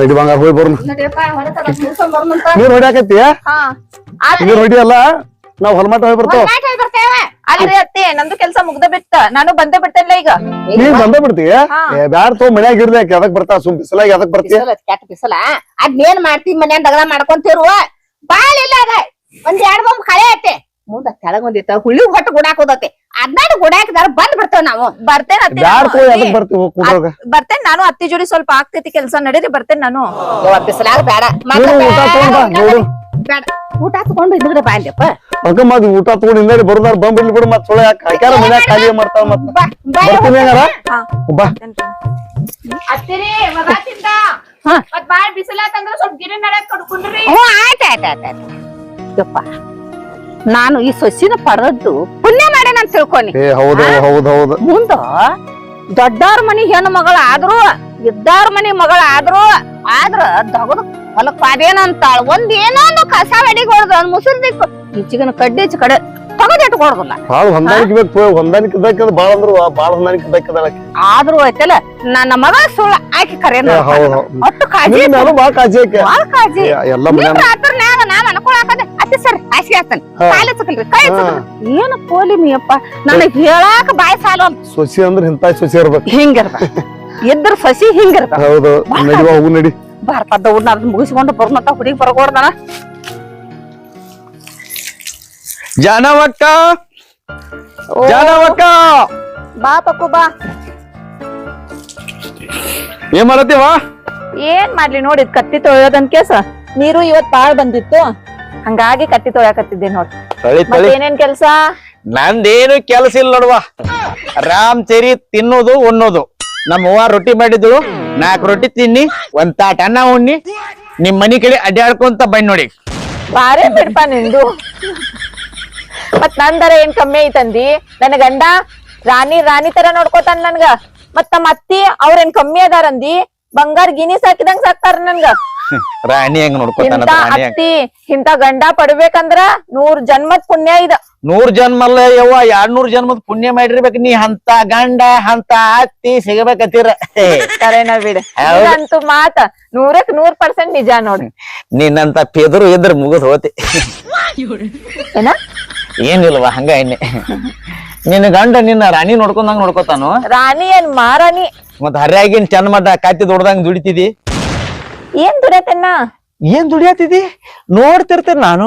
ನಡಿ ಬಂಗಾರ ಹೋಗಿ ಬರೋಣ. ನೀರ್ ಹೊಡ್ಯಾಕತ್ತಿ ನೀರ್ ಹೊಡಿಯಲ್ಲ? ನಾವ್ ಹೊಲಮಾಟ ಹೋಗಿ ಬರ್ತಾವ. ಅಲ್ರಿ ಅತ್ತಿ ನಂದು ಕೆಲ್ಸ ಮುಗ್ದ ಬಿತ್ತ ನಾನು ಬಂದೇ ಬಿಟ್ಟೆಲ್ಲ ಈಗ. ನೀನ್ ಬಂದೇ ಬಿಡ್ತೀಯ? ಬ್ಯಾಡ ತೋ ಮನ್ಯಾಗ ಇರ್ಲಿ ಯಾಕೆ ಅದಕ್ ಬರ್ತಾ ಸುಮ್ ಬಿಸಲಾಗಿ ಅದಕ್ ಬರ್ತೀಯ? ಬಿಸಲ ಕೆಟ್ಟ ಬಿಸಲ. ಅದ್ನೇನ್ ಮಾಡ್ತಿ ಮನ್ಯಾಗ ದಗದ ಮಾಡ್ಕೊಂತಿರುವ ಬಾಳ ಇಲ್ಲ ಅದ. ಒಂದ್ ಎರಡ್ ಬೊಂಬ್ ಕಳೆ ಐತೆ. ಮುಂದ ಕೆಳಗೊಂದಿತ್ತ ಹುಳಿ ಹೊಟ್ಟು ಗುಡಾಕೋದತ್ತೆ ಅದ್ನಾಡು ಗುಡಾಕಿದಾರ ಬಂದ್ ಬಿಡ್ತೇವ್ ನಾವು. ಬರ್ತೇನೆ ಬರ್ತೇನೆ ನಾನು. ಅತ್ತಿ, ಅದಕ್ ಬರ್ತೀವಿ ಕುಂಡ್ರಾಗ ಬರ್ತೇನ್ ನಾನು ಅತ್ತಿ ಜೋಡಿ ಸ್ವಲ್ಪ ಆಗ್ತೈತಿ ಕೆಲ್ಸ ನಡೀರಿ ಬರ್ತೇನೆ ನಾನು. ಬಿಸಲಾಗ ಬೇಡ. ಊಟ ಬೇಡ. ಊಟ ತಗೊಂಡು ಇದ್ರೆ ಬಾಂಡ್ಯಪ್ಪ ಅಕ್ಕ ಮತ್ ಊಟ ತಗೊಂಡ್ ಹಿಂದೆ ಬರ್ದಾರ ಬಂದ್ಬಿಡ್ಲಿ ಬಿಡು ಮತ್ ಸುಳ್ಳ ಯಾಕೆ ಹಾಕ್ಯಾರ ಮನ್ಯಾಗ ಖಾಲಿ ಮಾಡ್ತಾಳ ಮತ್. ಬಾ ಬಾ ಬರ್ತೀನಿ ಹಂಗಾರ? ಹಾ. ಬಾ. ಹತ್ತಿರಿ ಮಗಾತಿಂದ ಹಾ. ಮತ್ ಬಾಳ ಬಿಸಿಲಾತಂದ್ರ ಸ್ವಲ್ಪ ಗಿರಿ ನಡಕ್ ಕಡ್ಕೊಂಡ್ರಿ ಹ್ಞೂ ಆಯ್ತ ಆಯ್ತ ಆಯ್ತ ಆಯ್ತ. ಯಪ್ಪ ನಾನು ಈ ಸೊಸಿನ ಪಡೆದ್ದು ಪುಣ್ಯ ಮಾಡೇನ ಅಂತ ತಿಳ್ಕೊನಿ. ಏ ಹೌದು ಹೌದು ಹೌದ್. ಮುಂದ ದೊಡ್ಡವ್ರ ಮನಿ ಹೆಣ್ಣು ಮಗಳ ಆದ್ರು ಇದ್ದಾರ ಮನಿ ಮಗಳ ಆದ್ರು ಆದ್ರ ದಗದ ಹೊಲಕ್ ಪಾದೇನಂತಾಳ. ಒಂದ್ ಏನೋ ಒಂದು ಕಸ ಅಡಿಗೆ ಹೊಡ್ದು ಒಂದ್ ಮುಸುರ್ ದಿಕ್ಕು ಈಚಿಗನ ಕಡ್ಡಿ ಈಚ ಕಡೆ ಬಾಳ ಹೊಂದಾಣಿಕೆ ಬೇಕು ತೋ ಹೊಂದಾಣಿಕೆ ಬೇಕದ ಬಾಳ ಅಂದ್ರು ಬಾಳ ಹೊಂದಾಣಿಕೆ ಬೇಕದ ಆದ್ರೂ ಐತಲ್ಲ ನನ್ನ ಮಗ ಸುಳ್ಳ ಆಕಿ ಕರೆನ ಹೌದು ಕಾಜಿ ನೀನ್ ನಾನು ಬಾಳ ಕಾಜಿ ಎಲ್ಲ ನಾನ್ ಅನ್ಕೊಳಕದೆ ಅತ್ತಿ ಸರ್ ಹಾಸಿಗೆ ಹಾಕ್ತಾನೆ ಹಾ. ಕಾಲ ಕೈ ಏನು ಪೋಲಿ ಮೀಯಪ್ಪ ನನಗ್ ಹೇಳಾಕ ಬಾಯ್ ಸಾಲ ಸೊಸಿ ಅಂದ್ರ ಇಂತ ಸೊಸಿ ಇರ್ಬೇಕು. ಹಿಂಗಿರ್ಬ ಇದ್ರ ಸಸಿ ಹಿಂಗಿರ್ಬ ಹೌದು ನಡಿವಾ ಹೋಗು ನಡಿ. ಭಾರತದ ಊರ್ನ ಅದನ್ನ ಮುಗಿಸ್ಕೊಂಡು ಬರ್ಮತ್ತ ಹುಡುಗಿ ಬರ್ಕೊಡ್ದಾನ ಜಾನವಕ್ಕ! ಜಾನವಕ್ಕ! ಬಾ ಪಕ್ಕು ಬಾ. ಏನ್ ಮಾಡತ್ತೀವ? ಏನ್ ಮಾಡ್ಲಿ ನೋಡಿ ಕತ್ತಿ ತೊಳೆಯೋದನ್ ಕೇಸ. ನೀರು ಇವತ್ ಬಾಳ್ ಬಂದಿತ್ತು. ಹಂಗಾಗಿ ಕಟ್ಟಿ ತೊಳ್ಯಾಕತ್ತಿದ್ದೆ ನೋಡ್ರಿ ತಳಿ ಏನೇನ್ ಕೆಲ್ಸ? ನಂದೇನು ಕೆಲಸ ಇಲ್ಲ ನೋಡುವ. ರಾಮ್ ಚರಿ ತಿನ್ನೋದು ಉಣ್ಣೋದು. ನಮ್ಮ ಅವ್ವ ರೊಟ್ಟಿ ಮಾಡಿದ್ರು ನಾಲ್ಕು ರೊಟ್ಟಿ ತಿನ್ನಿ ಒಂದ್ ತಾಟ ಅನ್ನ ಉಣ್ಣಿ ನಿಮ್ ಮನಿ ಕಡೆ ಅಡ್ಡಾಡ್ಕೊಂತ ಬಂದ್ ನೋಡಿ. ಬಾರೆ ಬಿಡ್ಪ ನಿಂದು. ಮತ್ ನಂದರ ಏನ್ ಕಮ್ಮಿ ಐತಂದಿ? ನನ್ನ ಗಂಡ ರಾಣಿ ರಾಣಿ ತರ ನೋಡ್ಕೋತಾನ ನನ್ಗ. ಮತ್ ನಮ್ಮ ಅತ್ತಿ ಅವ್ರೇನ್ ಕಮ್ಮಿ ಅದಾರಂದಿ? ಬಂಗಾರ ಗಿನಿ ಸಾಕಿದಂಗ್ ಸಾಕ್ತಾರ ನನ್ಗ. ರಾಣಿ ಹೆಂಗ್ ನೋಡ್ಕೊತಾನ ಇಂತ ಅತ್ತಿ ಇಂತ ಗಂಡ ಪಡ್ಬೇಕಂದ್ರ ನೂರ್ ಜನ್ಮದ್ ಪುಣ್ಯ ಇದ. ನೂರ್ ಜನ್ಮ ಅಲ್ಲ ಯವ್ವ ಎರಡ್ ನೂರ್ ಜನ್ಮದ ಪುಣ್ಯ ಮಾಡಿರ್ಬೇಕು. ನೀ ಹಂತ ಗಂಡ ಹಂತ ಅತ್ತಿ ಸಿಗಬೇಕತ್ತೀರ. ಕರೆನ ಬಿಡ. ಅಂತೂ ಮಾತ. ನೂರಕ್ ನೂರ್ ಪರ್ಸೆಂಟ್ ನಿಜ ನೋಡಿ. ನಿನ್ನಂತ ಪೆದರು ಇದ್ರ ಮುಗಿದ್ ಹೋತಿ. ಏನ? ಏನಿಲ್ವಾ ಹಂಗ ಎಣ್ಣೆ. ನಿನ್ನ ಗಂಡ ನಿನ್ನ ರಾಣಿ ನೋಡ್ಕೊಂಡಂಗ ನೋಡ್ಕೊತಾನು? ರಾಣಿ ಏನ್ ಮಾರಾಣಿ ಮತ್ ಹರ್ಯಾಗಿನ್ ಚಂದ ಮಟ್ಟ ಕತ್ತಿ ದೊಡ್ದಂಗ್ ದುಡಿತಿದಿ? ಏನ್ ದುಡಿಯತನ್ನ ಏನ್ ದುಡಿಯತ್ತಿದಿ? ನೋಡ್ತಿರ್ತೇನೆ ನಾನು.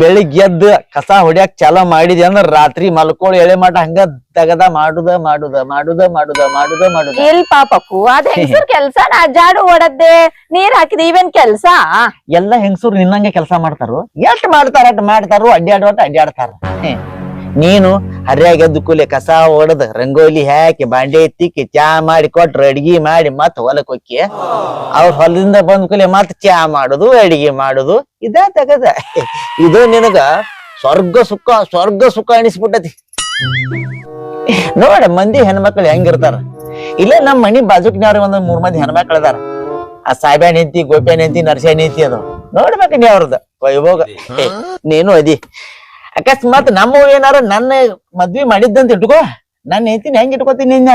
ಬೆಳಿಗ್ಗೆ ಎದ್ದ ಕಸ ಹೊಡ್ಯಾಕ್ ಚಾಲ ಮಾಡಿದೆ ಅಂದ್ರ ರಾತ್ರಿ ಮಲ್ಕೊಳ್ಳಿ ಎಳೆ ಮಾಡ ಹಂಗ ತಗದ ಮಾಡುದ ಮಾಡುದ ಮಾಡುದ ಮಾಡುದ ಮಾಡುದ ಮಾಡುದ. ಇಲ್ ಪಾಪಕ್ಕು ಅದ್ ಹೆಂಗಸೂರ್ ಕೆಲ್ಸ? ಅಜ್ಜಾಡು ಓಡದ್ದೆ ನೀರ್ ಹಾಕಿದ ಇವೇನ್ ಕೆಲ್ಸ? ಎಲ್ಲಾ ಹೆಂಗಸೂರ್ ನಿನ್ನಂಗೆ ಕೆಲಸ ಮಾಡ್ತಾರು? ಎಷ್ಟ್ ಮಾಡ್ತಾರ ಅಟ್ ಮಾಡ್ತಾರು? ಅಡ್ಡಾಡುವಟ್ ಅಡ್ಡಾಡ್ತಾರ. ನೀನು ಹರ್ಯಾಗ ಎದ್ದು ಕೂಲಿ ಕಸ ಹೊಡೆದ್ ರಂಗೋಲಿ ಹಾಕಿ ಬಾಂಡೆ ತಿಕ್ಕಿ ಚಾ ಮಾಡಿ ಕೊಟ್ರು ಅಡಿಗೆ ಮಾಡಿ ಮತ್ ಹೊಲಕ್ ಹೊಕ್ಕಿ ಅವ್ರ ಹೊಲದಿಂದ ಬಂದ್ ಕೂಲಿ ಮತ್ ಚಾ ಮಾಡುದು ಅಡಿಗೆ ಮಾಡುದು ಇದ ತಗದ. ಇದು ನಿನಗ ಸ್ವರ್ಗ ಸುಖ ಸ್ವರ್ಗ ಸುಖ ಅನಿಸ್ಬಿಟ್ಟತಿ. ನೋಡ ಮಂದಿ ಹೆಣ್ಮಕ್ಳು ಹೆಂಗಿರ್ತಾರ? ಇಲ್ಲ ನಮ್ಮ ಮನಿ ಬಾಜುಕ್ನವ್ರಿಗೆ ಒಂದ್ ಮೂರ್ ಮಂದಿ ಹೆಣ್ಮಕ್ಳು ಅದಾರ. ಆ ಸಾಯ್ಬ್ಯಾ ನಿಂತಿ ಗೋಪ್ಯ ನಿಂತಿ ನರ್ಸ್ಯಾ ನಿಂತಿ ಅದು ನೋಡ್ಬೇಕು ನೀ ಅವ್ರದ್ದು ವೈಭೋಗ ನೀನು ಅದಿ. ಅಕಸ್ಮಾತ್ ನಮ್ಮ ಏನಾರ ನನ್ನ ಮದ್ವಿ ಮಾಡಿದ್ದಂತ ಇಟ್ಕೋ. ನನ್ನ ಹೆಂಡತಿನ ಹೆಂಗ್ ಇಟ್ಕೋತೀನಿ ನಿನ್ನ?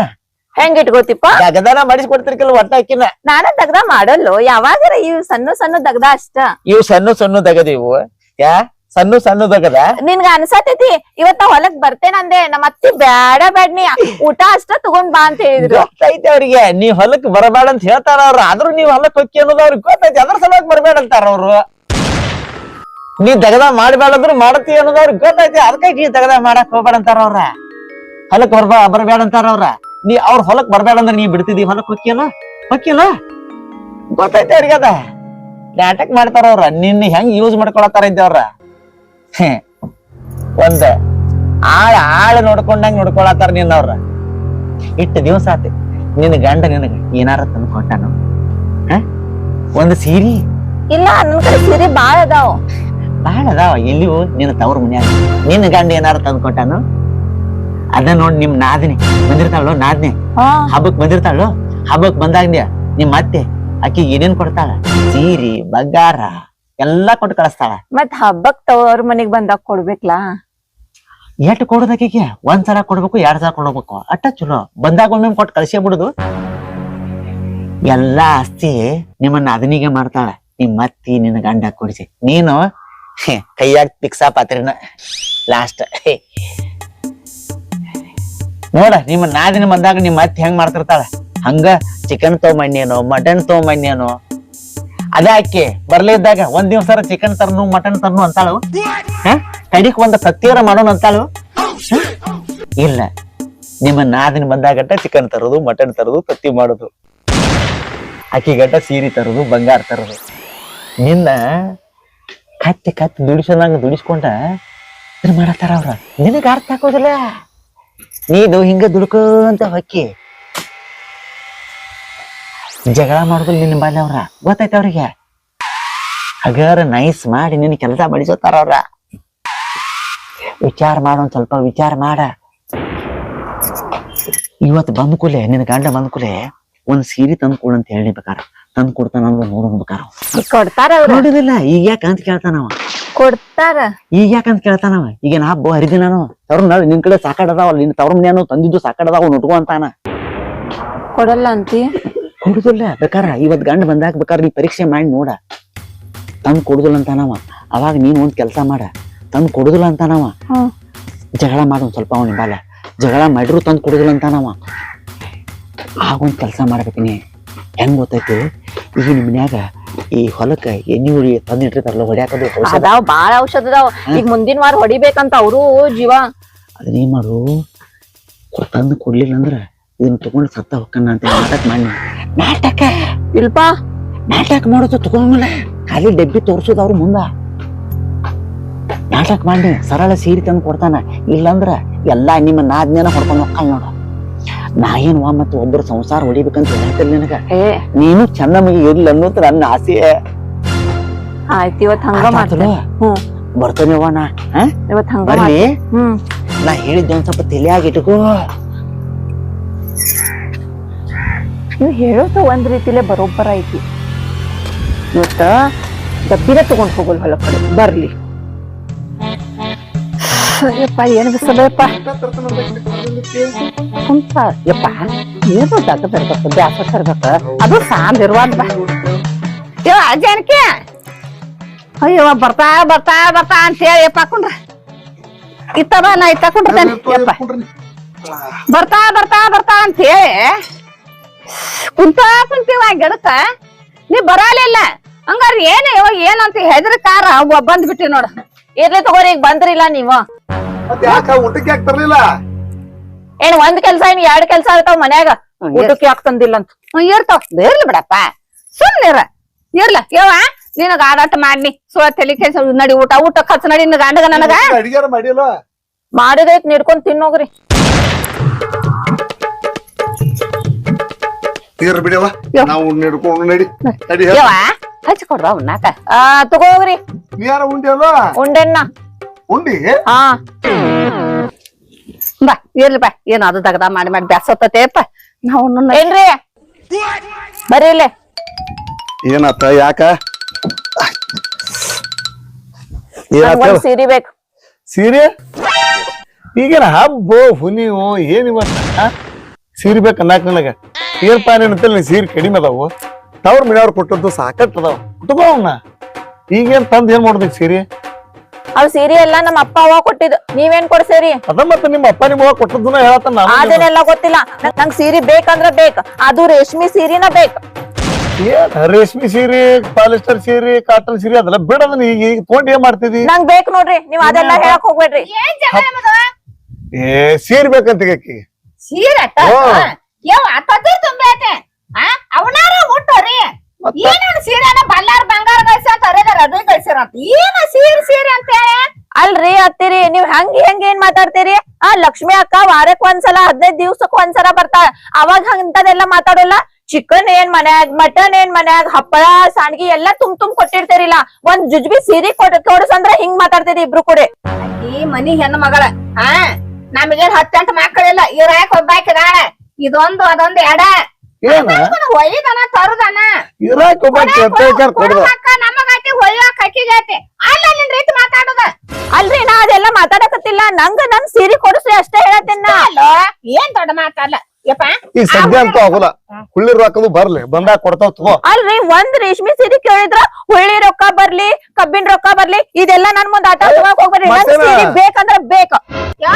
ಹೆಂಗ್ ಇಟ್ಕೋತಿಪ್ಪ? ದಗದಾನ ಮಾಡಿಸ್ಕೊಡ್ತಿರ್ಕಿಲ್ಲ ಒಟ್ಟ ಅಕ್ಕಿನ? ನಾನ ದಗ್ದ ಮಾಡಲ್ಲೋ. ಯಾವಾಗಾರ ಇವ್ ಸಣ್ಣ ಸಣ್ಣ ದಗ್ದ ಅಷ್ಟ. ಇವ್ ಸಣ್ಣ ಸಣ್ಣ ದಗದ ಇವು. ಯಾ? ಸಣ್ಣ ಸಣ್ಣ ದಗದ? ನಿನ್ಗ ಅನ್ಸತೈತಿ ಇವತ್ತ ಹೊಲಕ್ ಹೊಲಕ್ ಬರ್ತೇನಂದೆ ನಮ್ಮ ಅತ್ತಿ ಬ್ಯಾಡ ಬ್ಯಾಡ್ನಿ ಊಟ ಅಷ್ಟ ತಗೊಂಡ್ ಬಾ ಅಂತ ಹೇಳಿದ್ರು. ಗೊತ್ತೈತೆ ಅವ್ರಿಗೆ. ನೀ ಹೊಲಕ್ ಬರಬೇಡ ಅಂತ ಹೇಳ್ತಾರ ಅವ್ರ. ಆದ್ರೂ ನೀವ್ ಹೊಲಕ್ ಹೊಕ್ಕಿ ಅನ್ನೋದು ಅವ್ರಿಗೆ ಗೊತ್ತೈತಿ. ಅದ್ರ ಸಲುವಾಗಿ ಬರಬೇಡ ಅಂತಾರ ಅವ್ರು. ನೀ ದಗದ ಮಾಡಬೇಡಂದ್ರು ಮಾಡತಿ ಅನ್ನೋದು ಅವ್ರಿಗೆ ಗೊತ್ತೈತಿ ಅದಕ್ಕೆ ನೀ ದಗದ ಮಾಡಕ್ ಹೋಗ್ಬೇಡ ಅಂತಾರ ಅವ್ರ. ಹೊಲಕ್ ಬರ್ಬಾ ಬರಬೇಡ ಅಂತಾರ ಅವ್ರ. ನೀ ಅವ್ರ ಹೊಲಕ್ ಬರಬೇಡ ಅಂದ್ರೆ ನೀ ಬಿಡ್ತಿದಿ ಹೊಲಕ್ ಹೊಕ್ಕಿಯಲ್ಲ ಹೊಕ್ಕಿಯಲ್ಲ ಗೊತ್ತೈತಿ ಅವ್ರಿಗೆ ಅದ? ನಾಟಕ ಮಾಡ್ತಾರ ಅವ್ರ. ನಿನ್ನ ಹೆಂಗ್ ಯೂಸ್ ಮಾಡ್ಕೊಳತಾರ ಇದ್ದ ಅವ್ರ. ಹ್ಮ್. ಒಂದ್ ಆಳ ಆಳ ನೋಡ್ಕೊಂಡಂಗ್ ನೋಡ್ಕೊಳತಾರ ನಿನ್ನ ಅವ್ರ. ಇಟ್ಟು ದಿವಸ ಆತಿ. ನಿನ್ನ ಗಂಡ ನಿನಗ ಏನಾರ ತಂದು ಕೊಟ್ಟಾನು? ಒಂದ್ ಸೀರಿ? ಇಲ್ಲ, ನನ್ ಕಡೆ ಸೀರೆ ಬಾಳ ಅದಾವ. ಬಾಳ ಅದಾವ ಎಲ್ಲಿವು ನಿನ್ನ ತವ್ರ ಮನ್ಯಾಗ. ನಿನ್ನ ಗಂಡ ಏನಾರ ತಂದು ಕೊಟ್ಟಾನು ಅದ ನೋಡ್ ನಿಮ್ ನಾದಿನಿ ಬಂದಿರ್ತಾಳೋ ನಾದಿನಿ? ಹಬ್ಬಕ್ ಬಂದಿರ್ತಾಳು ಹಬ್ಬಕ್ ಬಂದಾಗ ನಿಮ್ ಅತ್ತೆ ಆಕಿ ಏನೇನ್ ಕೊಡ್ತಾಳ? ಸೀರಿ ಬಗ್ಗಾರ ಎಲ್ಲಾ ಕೊಟ್ಟು ಕಳಿಸ್ತಾಳ. ಮತ್ ಹಬ್ಬಕ್ ತವ್ರ ಮನಿಗ್ ಬಂದಾಗ ಕೊಡ್ಬೇಕ್ಲಾ? ಎಷ್ಟ್ ಕೊಡೋದಕ್ಕೆ ಒಂದ್ ಸಲ ಕೊಡ್ಬೇಕು ಎರಡ್ ಸಲ ಕೊಡ್ಬೇಕು. ಅಟ್ಟ ಚಲೋ. ಬಂದಾಗ ಒಮ್ಮೆ ಕೊಟ್ಟು ಕಳ್ಸೇ ಬಿಡುದು. ಎಲ್ಲಾ ಆಸ್ತಿ ನಿಮ್ಮನ್ನ ಅದನಿಗೆ ಮಾಡ್ತಾಳ. ನಿಮ್ಮ ಅತ್ತಿ ನಿನ್ನ ಗಂಡ ಕೊಡಿಸಿ. ನೀನು ಕೈಯಾಗ ಪಿಕ್ಸಾ ಪಾತ್ರೆನ ಲಾಸ್ಟ್ ನೋಡ, ನಿಮ್ಮ ನಾದಿನ ಬಂದಾಗ ನಿಮ್ಮ ಅತ್ತಿ ಹೆಂಗ್ ಮಾಡ್ತಿರ್ತಾಳ? ಹಂಗ ಚಿಕನ್ ತೊಗೊಂಬಣ್ಣೇನೋ ಮಟನ್ ತೊಗೊಂಬಣ್ಣೇನೋ ಅದಾಕೆ, ಬರ್ಲೇ ಇದ್ದಾಗ ಒಂದ್ ದಿವಸ ಚಿಕನ್ ತರ್ನು ಮಟನ್ ತರ್ನು ಅಂತಾಳು? ಕಡಿಕ್ ಒಂದ್ ಸತ್ಯರ ಮಾಡೋಣ ಅಂತಾಳು. ಇಲ್ಲ. ನಿಮ್ಮ ನಾದಿನ ಬಂದಾಗಟ್ಟ ಚಿಕನ್ ತರೋದು ಮಟನ್ ತರೋದು, ತತ್ತಿ ಮಾಡೋದು. ಅಕ್ಕಿ ಗಟ್ಟ ಸೀರೆ ತರೋದು, ಬಂಗಾರ ತರೋದು. ನಿನ್ನ ಕತ್ತಿ ಕತ್ತಿ ದುಡಿಸೋದಂಗ ದುಡಿಸ್ಕೊಂಡ ಇದನ್ನ ಮಾಡತ್ತಾರ ಅವ್ರ. ನಿನಗ ಅರ್ಥ ಹಾಕೋದಿಲ್ಲ ನೀನು ಹಿಂಗ ದುಡ್ಕೊಂತ ಹೊಕ್ಕಿ. ಜಗಳ ಮಾಡೋದಿಲ್ಲ ನಿನ್ನ ಬಾಲ್ಯ ಅವ್ರ. ಗೊತ್ತಾಯ್ತ ಅವ್ರಿಗೆ? ಹಗರ ನೈಸ್ ಮಾಡಿ ನಿನ್ನ ಕೆಲಸ ಬಡಿಸೋತಾರ ಅವ್ರ. ವಿಚಾರ ಮಾಡು ಸ್ವಲ್ಪ, ವಿಚಾರ ಮಾಡ. ಇವತ್ತು ಬಂದ್ಕೂಲೆ ನಿನ್ನ ಗಂಡ ಬಂದ್ಕೂಲೆ ಒಂದ್ ಸೀರೆ ತಂದ್ಕೊಡು ಅಂತ ಹೇಳಿ ಬೇಕಾರ. ತಂದ್ ಕೊಡ್ತಾನ ಅನ್ನೋದು ನೋಡೋಣ ಬೇಕಾರ ಕೊಡ್ತಾರ ಅವ್ರು. ನೋಡಿದಿಲ್ಲ ಈಗ ಯಾಕೆ ಅಂತ ಕೇಳ್ತಾನವ ಕೊಡ್ತಾರ. ಈಗ ಯಾಕಂತ ಕೇಳ್ತಾನವ ಈಗ ನಾ ಹಬ್ಬ ಹರಿದಿನಾನು ತವ್ರ ನಾಳೆ ನಿನ್ ಕಡೆ ಸಾಕಾಡದಾವ ನಿನ್ ತವ್ರ ಮನೆಯನ್ನು ತಂದಿದ್ದು ಸಾಕಾಡದಾವ ನೋಡ್ಕೊ ಅಂತಾನ. ಕೊಡಲ್ಲ ಅಂತಿ. ಕೊಡುದಿಲ್ಲ ಬೇಕಾರ ಇವತ್ ಗಂಡ ಬಂದಾಗ ಬೇಕಾರ ನೀ ಪರೀಕ್ಷೆ ಮಾಡಿ ನೋಡ. ತಂದು ಕೊಡುದಿಲ್ಲ ಅಂತಾನವ ಅವಾಗ ನೀನ್ ಒಂದ್ ಕೆಲ್ಸ ಮಾಡ. ತಂದ್ ಕೊಡುದಿಲ್ಲ ಅಂತಾನವ. ಜಗಳ ಮಾಡು ಒಂದ್ ಸ್ವಲ್ಪ ಅವನ ಬಾಲ. ಜಗಳ ಮಾಡಿದ್ರು ತಂದ್ ಕೊಡುದಿಲ್ಲ ಅಂತಾನವ ಆಗೊಂದ್ ಕೆಲ್ಸ ಮಾಡ್ಬೇಕಿನಿ ಹೆಂಗ್ ಗೊತ್ತೈತಿ ಈಗ ನಿಮ್ ಮನ್ಯಾಗ ಈ ಹೊಲಕ್ಕ ಎಣ್ಣಿ ಹುಳಿ ತಂದಿಟ್ಟಿರ್ತಾರಲ್ಲ ಹೊಡ್ಯಾಕದು ಅದಾವ್ ಬಾಳ ಔಷಧ ಅದಾವ. ಈಗ ಮುಂದಿನ ವಾರ ಹೊಡಿಬೇಕಂತ ಅವರು ಜೀವ. ಅದನ್ನೇ ಮಾಡು ತಂದು ಕೊಡ್ಲಿಲ್ಲ ಅಂದ್ರ ಇದನ್ನ ತಗೊಂಡ್ ಸತ್ತ ಹೊಕ್ಕಣ ಅಂತ ನಾಟಕ ಮಾಡಿ. ನಾಟಕ? ಇಲ್ಪ. ನಾಟಕ ಮಾಡೋದು ತಗೊಂಡ್ಮೇಲೆ ಖಾಲಿ ಡಬ್ಬಿ ತೋರ್ಸೋದು ಅವ್ರ ಮುಂದ. ನಾಟಕ ಮಾಡಿ ಸರಳ ಸೀರೆ ತಂದು ಕೊಡ್ತಾನ. ಇಲ್ಲಂದ್ರ ಎಲ್ಲಾ ನಿಮ್ಮ ನಾದ್ನೇನ ಹೊಡ್ಕೊಂಡು ಹೋಗ್ತಾನೆ ನೋಡ. ನಾ ಏನ್ ವಾ ಮತ್ತೆ ಒಬ್ಬರು ಸಂಸಾರ ಹೊಡಿಬೇಕಂತ ಹೇಳ್ತಿಲ್ಲ ನಿನಗ? ಏ. ನೀನು ಚಂದ ಮಗಿ ಇರ್ಲಿ ಅನ್ನೋದು ನನ್ನ ಆಸೆ. ಆಯ್ತು ಇವತ್ ಹಂಗ ಮಾಡ್ತೀನಿ ಹ್ಮ್ ಬರ್ತೇನೆ ಅವ್ವ ನಾ ಹಾ? ಇವತ್ ಹಂಗ ಬರ್ಲಿ ಮಾಡ್ತೀನಿ ಹ್ಮ್ ನಾ ಹೇಳಿದ್ದೆ ಒಂದ್ ಸ್ವಲ್ಪ ತಲೆಯಾಗಿ ಇಟ್ಕೋ. ನೀವು ಹೇಳೋದು ಒಂದ್ ರೀತಿಲೇ ಬರೋಬ್ಬರ ಐತಿ. ಇವತ್ತ ಡಬ್ಬಿನ ತಗೊಂಡ್ ಹೋಗೋಲ್ ಹೊಲ ಕಡೆ. ಬರ್ಲಿ. ಯಪ್ಪ ಏನ್ ಬಿಸಲಪ್ಪ ಕುಂತ ಯಪ್ಪ ಏನು ದಗ ತರ್ಬೇಕು ಬ್ಯಾಸ ತರ್ಬೇಕ? ಅದು ಸಾಂದ್ ಇರುವಾದ ಬಾ. ಯೋ ಜಾನಕಿ ಅಯ್ಯೋ ಬರ್ತಾ ಬರ್ತಾ ಬರ್ತಾ ಅಂತ ಹೇಳಿ ಯಪ್ಪ ಕುಂಡ್ರ ಇತ್ತ ಬಾ ನಾ ಇತ್ತ ಕುಂಡ್ರತೇನೆ ಯಪ್ಪ. ಬರ್ತಾ ಬರ್ತಾ ಬರ್ತಾ ಅಂತ ಹೇಳಿ ಕುಂತ ಕುಂತೀವ ಗಿಡಕ್ಕ ನೀ ಬರಲಿಲ್ಲ. ಹಂಗಾರ ಏನ ಇವಾಗ ಏನಂತ ಹೆದ್ರ ಕಾರ ಬಂದ್ಬಿಟ್ಟಿ ನೋಡ. ಇರ್ಲಿ ತಗೋರಿ ಈಗ ಬಂದ್ರಿಲ್ಲ ನೀವು. ಊಟಕ್ಕೆ ಯಾಕೆ ತರ್ಲಿಲ್ಲ ಏನ್ ಒಂದ್ ಕೆಲ್ಸ ಏನ್ ಎರಡ್ ಕೆಲ್ಸ ಆಗ್ತಾವ ಮನ್ಯಾಗ? ಊಟಕ್ಕೆ ಯಾಕೆ ತಂದಿಲ್ಲ ಅಂತ. ಹ್ಮ್, ಇರ್ತಾವ್. ಇರ್ಲಿ ಬಿಡಪ್ಪ. ಸುಮ್ನಿರ ಇರ್ಲ. ಯವ್ವ ನಿನಗ ಆಡಾಟ ಮಾಡ್ನಿ ಸೊ ತಲಿ ಕೆಲ್ಸ ನಡಿ ಊಟ. ಊಟ ಖರ್ಚು ನಡಿ ನಿನ್ನ ಗಂಡಗ ನನಗ. ಅಡಿಗೆರ ಮಾಡಿಲ್ಲ? ಮಾಡಿದೈತ್ ನೀಡ್ಕೊಂಡ್ ತಿನ್ನೋಗ್ರಿ. ತೀರ್ ಬಿಡವ ಯೋ. ನಾವು ನಡ್ಕೊಂಡು ನಡಿ. ನಡಿ ಯವ್ವ ಹಚ್ಚಿ ಕೊಡ್ರ ಅವನ್ನಾಕ ಆ ತಗೋಗ್ರಿ. ಉಂಡೆನ್ನ ಉಂಡಿ? ಹಾ. ಬಾ ಇರ್ಲಿಪ್ಪ ಬಾ ಏನ್ ಅದು ದಗದ ಮಾಡಿ ಮಾಡಿ ಬ್ಯಾಸತ್ತೇಪ್ಪ ನಾವು ಏನ್ರಿ ಬರ್ರಿ ಇಲ್ಲೇ. ಏನಾತ ಯಾಕ? ನಂಗ್ ಒಂದ್ ಸೀರಿ ಬೇಕು. ಸೀರೆ? ಈಗೇನ ಹಬ್ಬ ಹುನಿವು ಏನ್ ಇವತ್ತ ಆ? ಸೀರೆ ಬೇಕು ಅನ್ನಕ್ ನನಗ? ಏನಪ್ಪ ಏನಂತೇಳಿ ನೀ ಸೀರೆ ಕಡಿಮೆ ಅದಾವು? ತವ್ರ ಮನೆಯವ್ರು ಕೊಟ್ಟದ್ದು ಸಾಕಟ್ ಅದಾವ ಉಟ್ಕೋ ಅವನ್ನ ಈಗೇನ್ ತಂದ್ ಏನ್ ಮಾಡೋದಕ್ಕೆ ಸೀರೆ? ಅವ್ ಸೀರೆ ಎಲ್ಲ ನಮ್ಮ ಅಪ್ಪ ಅವ ಕೊಟ್ಟಿದ್ ನೀವೇನ್ ಕೊಡ್ಸೇರಿ ಅದ ಮತ್ತೆ ನಿಮ್ಮ ಅಪ್ಪ ನಿಮ್ ಅವ್ವ ಕೊಟ್ಟದ್ದನ್ನ ಹೇಳತ್ತ ನಾನು ಅದನ್ನೆಲ್ಲ ಗೊತ್ತಿಲ್ಲ. ನಂಗ್- ನಂಗ್ ಸೀರೆ ಬೇಕಂದ್ರ ಬೇಕ್. ಅದು ರೇಷ್ಮಿ ಸೀರಿನ ಬೇಕ. ಏನ್ ರೇಷ್ಮೆ ಸೀರೆ ಪಾಲಿಸ್ಟರ್ ಸೀರೆ ಕಾಟನ್ ಸೀರೆ ಅದೆಲ್ಲ ಬೇಡ ಈಗ ಈಗ ತೊಗೊಂಡ್ ಏನ್ ಮಾಡ್ತಿದಿ? ನಂಗ್ ಬೇಕ್ ನೋಡ್ರಿ. ನೀವ್ ಅದೆಲ್ಲ ಹೇಳಕ್ ಹೋಗ್ಬೇಡ್ರಿ. ಏ ಸೀರೆ ಬೇಕಂತ ಈಕಿ. ಯವ್ವ ತುಂಬೈತೆ ಆ ಅವನಾರ ಹುಟ್ಟೋರಿ ಏನೇನು ಸೀರೆನ ಬಲ್ಲಾರ್ ಬಂಗಾರ ಗಳಿಸಿ ಅಂತ ಅರೇದಾರ ಅದು ಗಳಿಸಿರಂತ ಏನ ಸೀರೆ ಸೀರೆ ಅಂತ ಹೇಳಿ? ಅಲ್ರಿ ಅತ್ತಿರಿ ನೀವ್ ಹಂಗ ಹೆಂಗ್ ಏನ್ ಮಾತಾಡ್ತೀರಿ? ಆ ಲಕ್ಷ್ಮಿ ಅಕ್ಕ ವಾರಕ್ ಒಂದ್ಸಲ ಹದಿನೈದ್ ದಿವ್ಸಕ್ ಒಂದ್ಸಲ ಬರ್ತಾಳ. ಅವಾಗ ಹಂಗದೆಲ್ಲ ಮಾತಾಡೋಲ್ಲ. ಚಿಕನ್ ಏನ್ ಮನ್ಯಾಗ ಮಟನ್ ಏನ್ ಮನ್ಯಾಗ ಹಪ್ಪಳ ಸಾಂಡ್ಗಿ ಎಲ್ಲಾ ತುಂಬ ತುಂಬ ಕೊಟ್ಟಿರ್ತೀರಿಲ್ಲ. ಒಂದ್ ಜುಜ್ಬಿ ಸೀರೆ ಕೊಡ್ ಕೊಡ್ಸಂದ್ರ ಹಿಂಗ್ ಮಾತಾಡ್ತೀರಿ ಇಬ್ರು ಕೂಡ. ಈ ಮನಿ ಹೆಣ್ಣು ಮಗಳ. ಹಾ ನಮಗೇನ್ ಹತ್ತೆಂಟು ಮಕ್ಕಳಿಲ್ಲ. ಇರಾಕ್ ಒಬ್ಬಾಕಿದಾಳ ಇದೊಂದು ಅದೊಂದು ಎಡ. ಏನ? ಒಯ್ದನ ತರುದನ. ಇರಾಕ್ ಒಬ್ಬಾಕಿ ಅಂತ ಹೇಳ್ಕ್ಯಾರ್ ಕೊಡ್ದ. ಅಕ್ಕ ನಮಗೈತಿ ಹೊಯ್ಯಾಕ ಹಕ್ಕಿಗೈತಿ ಅಲ್ಲ ನಿನ್ ರೀತಿ ಮಾತಾಡೋದ. ಅಲ್ರಿ ನಾ ಅದೆಲ್ಲ ಮಾತಾಡಕತ್ತಿಲ್ಲ. ನಂಗ ನನ್ ಸೀರೆ ಕೊಡಿಸ್ರಿ ಅಷ್ಟೇ ಹೇಳತ್ತೇನ ಅಲ್ಲೋ ಏನ್ ದೊಡ್ಡ ಮಾತಲ್ಲ ಯಪ್ಪ ಈಗ ಸದ್ಯ ಅಂತೂ ಆಗುಲ್ಲ. ಹುಳ್ಳಿ ರೊಕ್ಕದು ಬರ್ಲಿ ಬಂದಾಗ ಕೊಡ್ತಾವ್ ತಗೋ. ಅಲ್ರಿ ಒಂದ್ ರೇಷ್ಮೆ ಸೀರೆ ಕೇಳಿದ್ರ ಹುಳ್ಳಿ ರೊಕ್ಕ ಬರ್ಲಿ ಕಬ್ಬಿನ ರೊಕ್ಕ ಬರ್ಲಿ ಇದೆಲ್ಲ ನನ್ ಮುಂದ್ ಆಟ ಹೋಗ್ಬರ್ರಿ? ಬೇಕಂದ್ರ ಬೇಕ. ಯಾ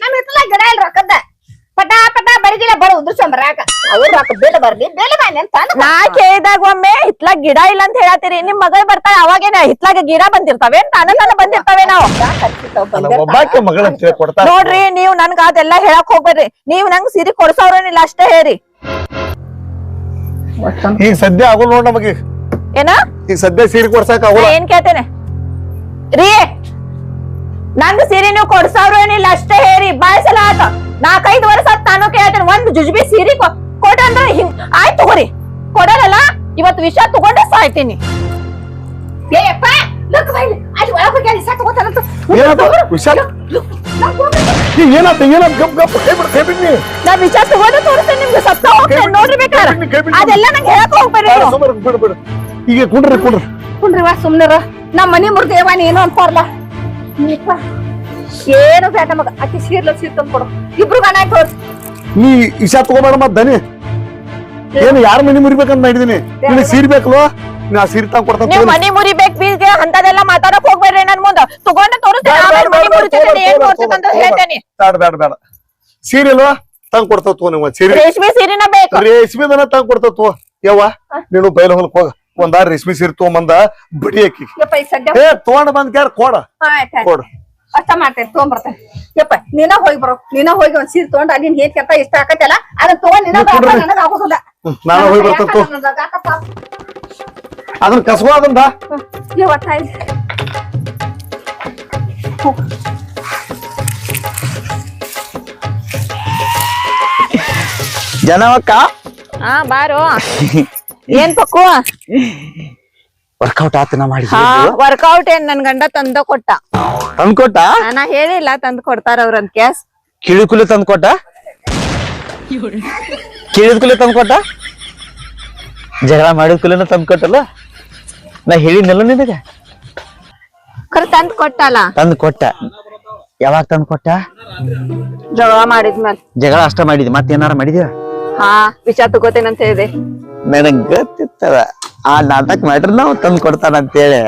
ನಮ್ ಹಿತ್ತಲ ಗಿಡ ಇಲ್ಲ ರೊಕ್ಕದ ಪಟ ಪಟಾ ಬರಿಗಿಲ್ಲ ಬಡ ಉದ್ರಸಂಬರಾಕ ಅವ್ರ ರೊಕ್ಕ ಬರ್ಲಿ ಅಂತ ನಾ ಕೇಳಿದಾಗ ಒಮ್ಮೆ ಹಿತ್ಲಾಗ ಗಿಡ ಇಲ್ಲ ಅಂತ ಹೇಳತ್ತೀರಿ. ನಿಮ್ ಮಗಳ ಬರ್ತಾಳ ಅವಾಗೇನ ಹಿತ್ಲಾಗ ಗಿಡ ಬಂದಿರ್ತಾವೆ ತಾನ ತಾನ ಬಂದಿರ್ತಾವೆ ನಾವು. ನೋಡ್ರಿ ನೀವ್ ನನ್ಗ ಅದೆಲ್ಲ ಹೇಳಕ್ ಹೋಗ್ಬೇಡ್ರಿ. ನೀವ್ ನಂಗ್ ಸಿರಿ ಕೊಡ್ಸೋರೇನಿಲ್ಲ ಅಷ್ಟೇ ಹೇಳಿ. ಈಗ ಸದ್ಯ ಆಗೋಲ್ ನೋಡ್ ನಮಗೆ ಏನ? ಈಗ ಸದ್ಯ ಸೀರೆ ಕೊಡ್ಸಾಕ ಆಗೋಲ್ಲ ಏನ್ ಕೇಳ್ತೇನೆ? ರೀ ನಂಗ್ ಸೀರೆ ನೀವು ಕೊಡ್ಸೋರು ಏನಿಲ್ಲ ಅಷ್ಟೇ ಹೇರಿ ಬಾಯ್ಸಲ ಆತ. ನಾಲ್ಕೈದು ವರ್ಷ ತಾನು ಕೇಳ್ತೇನೆ ಒಂದ್ ಜುಜುಬಿ ಸೀರೆ ಕೊಡ ಅಂದ್ರ ಹಿಂಗ್ ಆಯ್ತು ತಗೋರಿ. ಕೊಡಲ್ಲ ಇವತ್ ವಿಷ ತಗೊಂಡೆ ಸಾಯ್ತೀನಿ. ಏನಾತ ಏನಾತ ಗಪ್ ಗಪ್ ಕೈ ಬಿಡ್ ಕೈ ಬಿಡ್ನಿ ನಾ. ವಿಷ ತಗೊಂಡೆ ತೋರಿಸ್ತೇನೆ ನಿಮ್ಗೆ ಸತ್ತ ಹೋಗ್ತೇನೆ ನೋಡ್ರಿ ಬೇಕಾರೆ. ಅದೆಲ್ಲ ನಂಗೆ ಹೇಳಕ್ ಹೋಗ್ಬೇಡ್ರಿ ಬೇಡ. ಬಿಡು ಈಗ ಕುಂಡ್ರಿ ಕುಂಡ್ರಿ. ವಾ ಸುಮ್ನರ. ನಮ್ಮ ಮನಿ ಮುರ್ದೇವ ಏನು ಅಂತಾರಲ್ಲ ನೀಪ್ಪ ಏನು ಬೇಡ ಮಗ. ಅಕ್ಕಿ ಸೀರ್ಲ ಸೀರ್ ತಂದ್ ಕೊಡು ಇಬ್ರು ಗಣ ತೋರ್ಸ್ ನೀ ಇಶಾ ತಗೋಬೇಡ ಮತ್ ದನಿ. ಏನು ಯಾರ ಮನಿ ಮುರಿಬೇಕಂತ ಮಾಡಿದೀನಿ? ನಿನಗೆ ಸೀರೆ ಬೇಕಲ್ವ? ನಾ ಸೀರೆ ತಂಗ್ ಕೊಡ್ತಾನ ನೀವ್ ಮನಿ ಮುರಿಬೇಕು ಬೀಳ್ಗೆ ಅಂತದೆಲ್ಲ ಮಾತಾಡಕ್ ಹೋಗ್ಬೇಡ್ರಿ ನನ್ ಮುಂದ. ತಗೊಂಡೆ ತೋರಿಸ್ತೇನೆ. ಆಮೇಲೆ ಮನಿ ಮುರಿತೇನೆ ಏನ್ ನೋಡ್ತೇನೆ ಹೇಳ್ತೇನೆ. ಬೇಡ ಬೇಡ ಬೇಡ. ಸೀರೆ ಅಲ್ವಾ ತಂಗ್ ಕೊಡ್ತಾವ ತಗೋ ನೀವು ಸೀರೆ. ರೇಷ್ಮೆ ಸೀರೆನ ಬೇಕು. ರೇಷ್ಮೆ ದನ ತಂಗ್ ಕೊಡ್ತಾವ ತಗೋ. ಯವ್ವ ನೀನು ಬೈಲ ಹೊಲಕ್ ಹೋಗ. ಒಂದ ರೇಷ್ಮೆ ಸೀರೆ ತಗೊಂಬಂದ ಬಡಿ ಹಾಕಿ ಏ ತಗೊಂಡ್ ಬಂದ್ ಯಾರು ಕೊಡ? ಆಯ್ತು. ಕೊಡು. ಅಷ್ಟ ಮಾಡ್ತೇನೆ ತೊಗೊಂಬರ್ತೇನೆ ಯಪ್ಪ ನೀನ ಹೋಗಿ ಬರೋ. ನೀನ ಹೋಗಿ ಒಂದ್ ಸೀರೆ ತಗೊಂಡ್ ನೀನ್ ಏನ್ ಕೆತ್ತ ಇಷ್ಟ ಆಕತ್ತಲ್ಲ ಅದನ್ನ ತಗೊಂಡ್ ನೀನ ನೀವ್ ಕೊಡ್ರಿ. ನನಗ ಆಗೋದಿಲ್ಲ. ನಾನು ಹೋಗಿ ಬರ್ತೇನೆ. ಅದನ್ನ ಕಸ್ಕೋ ಅದನ್ನ ಜನವಕ್ಕ? ಹಾ ಬಾರೋ. ಏನ್ ಪಕ್ಕು? ವರ್ಕೌಟ್ ಆತನ ಮಾಡಿ ವರ್ಕೌಟ್ ಏನ್ ನನ್ ಗಂಡ ತಂದ ಕೊಟ್ಟ. ತಂದ್ಕೊಟ್ಟ? ನಾ ಹೇಳಿಲ್ಲ ತಂದ್ ಕೊಡ್ತಾರ ಅವ್ರಂತ ಕ್ಯಾಸ್ ಕಿಳಿದ ತಂದ್ ಕೊಟ್ಟ ಕಿಳಿದ ಕುಲಿ ತಂದ್ಕೊಟ್ಟ? ಜಗಳ ಮಾಡಿದ ಕುಲಿನ ತಂದ್ಕೊಟ್ಟಲ್ಲ? ನಾ ಹೇಳಿದ್ನಲ್ಲ ನಿನಗೆ? ಖರೆ ತಂದ್ ಕೊಟ್ಟಲ್ಲ? ತಂದ್ ಕೊಟ್ಟ. ಯಾವಾಗ ತಂದ್ ಕೊಟ್ಟ? ಜಗಳ ಮಾಡಿದ್ಮೇಲೆ ಜಗಳ ಅಷ್ಟ ಮಾಡಿದ್ವಿ ಮತ್ತೇನಾರ ಮಾಡಿದ್ಯಾ? ಹಾ ವಿಚಾರ ತಗೋತೇನಂತ ಹೇಳಿದೆ. ನನಗ್ ಗೊತ್ತಿತ್ತದ. ಆ ನಾಟಕ ಮಾಡ್ರಿ ನಾವು ತಂದು ಕೊಡ್ತಾನ ಅಂತೇಳಿ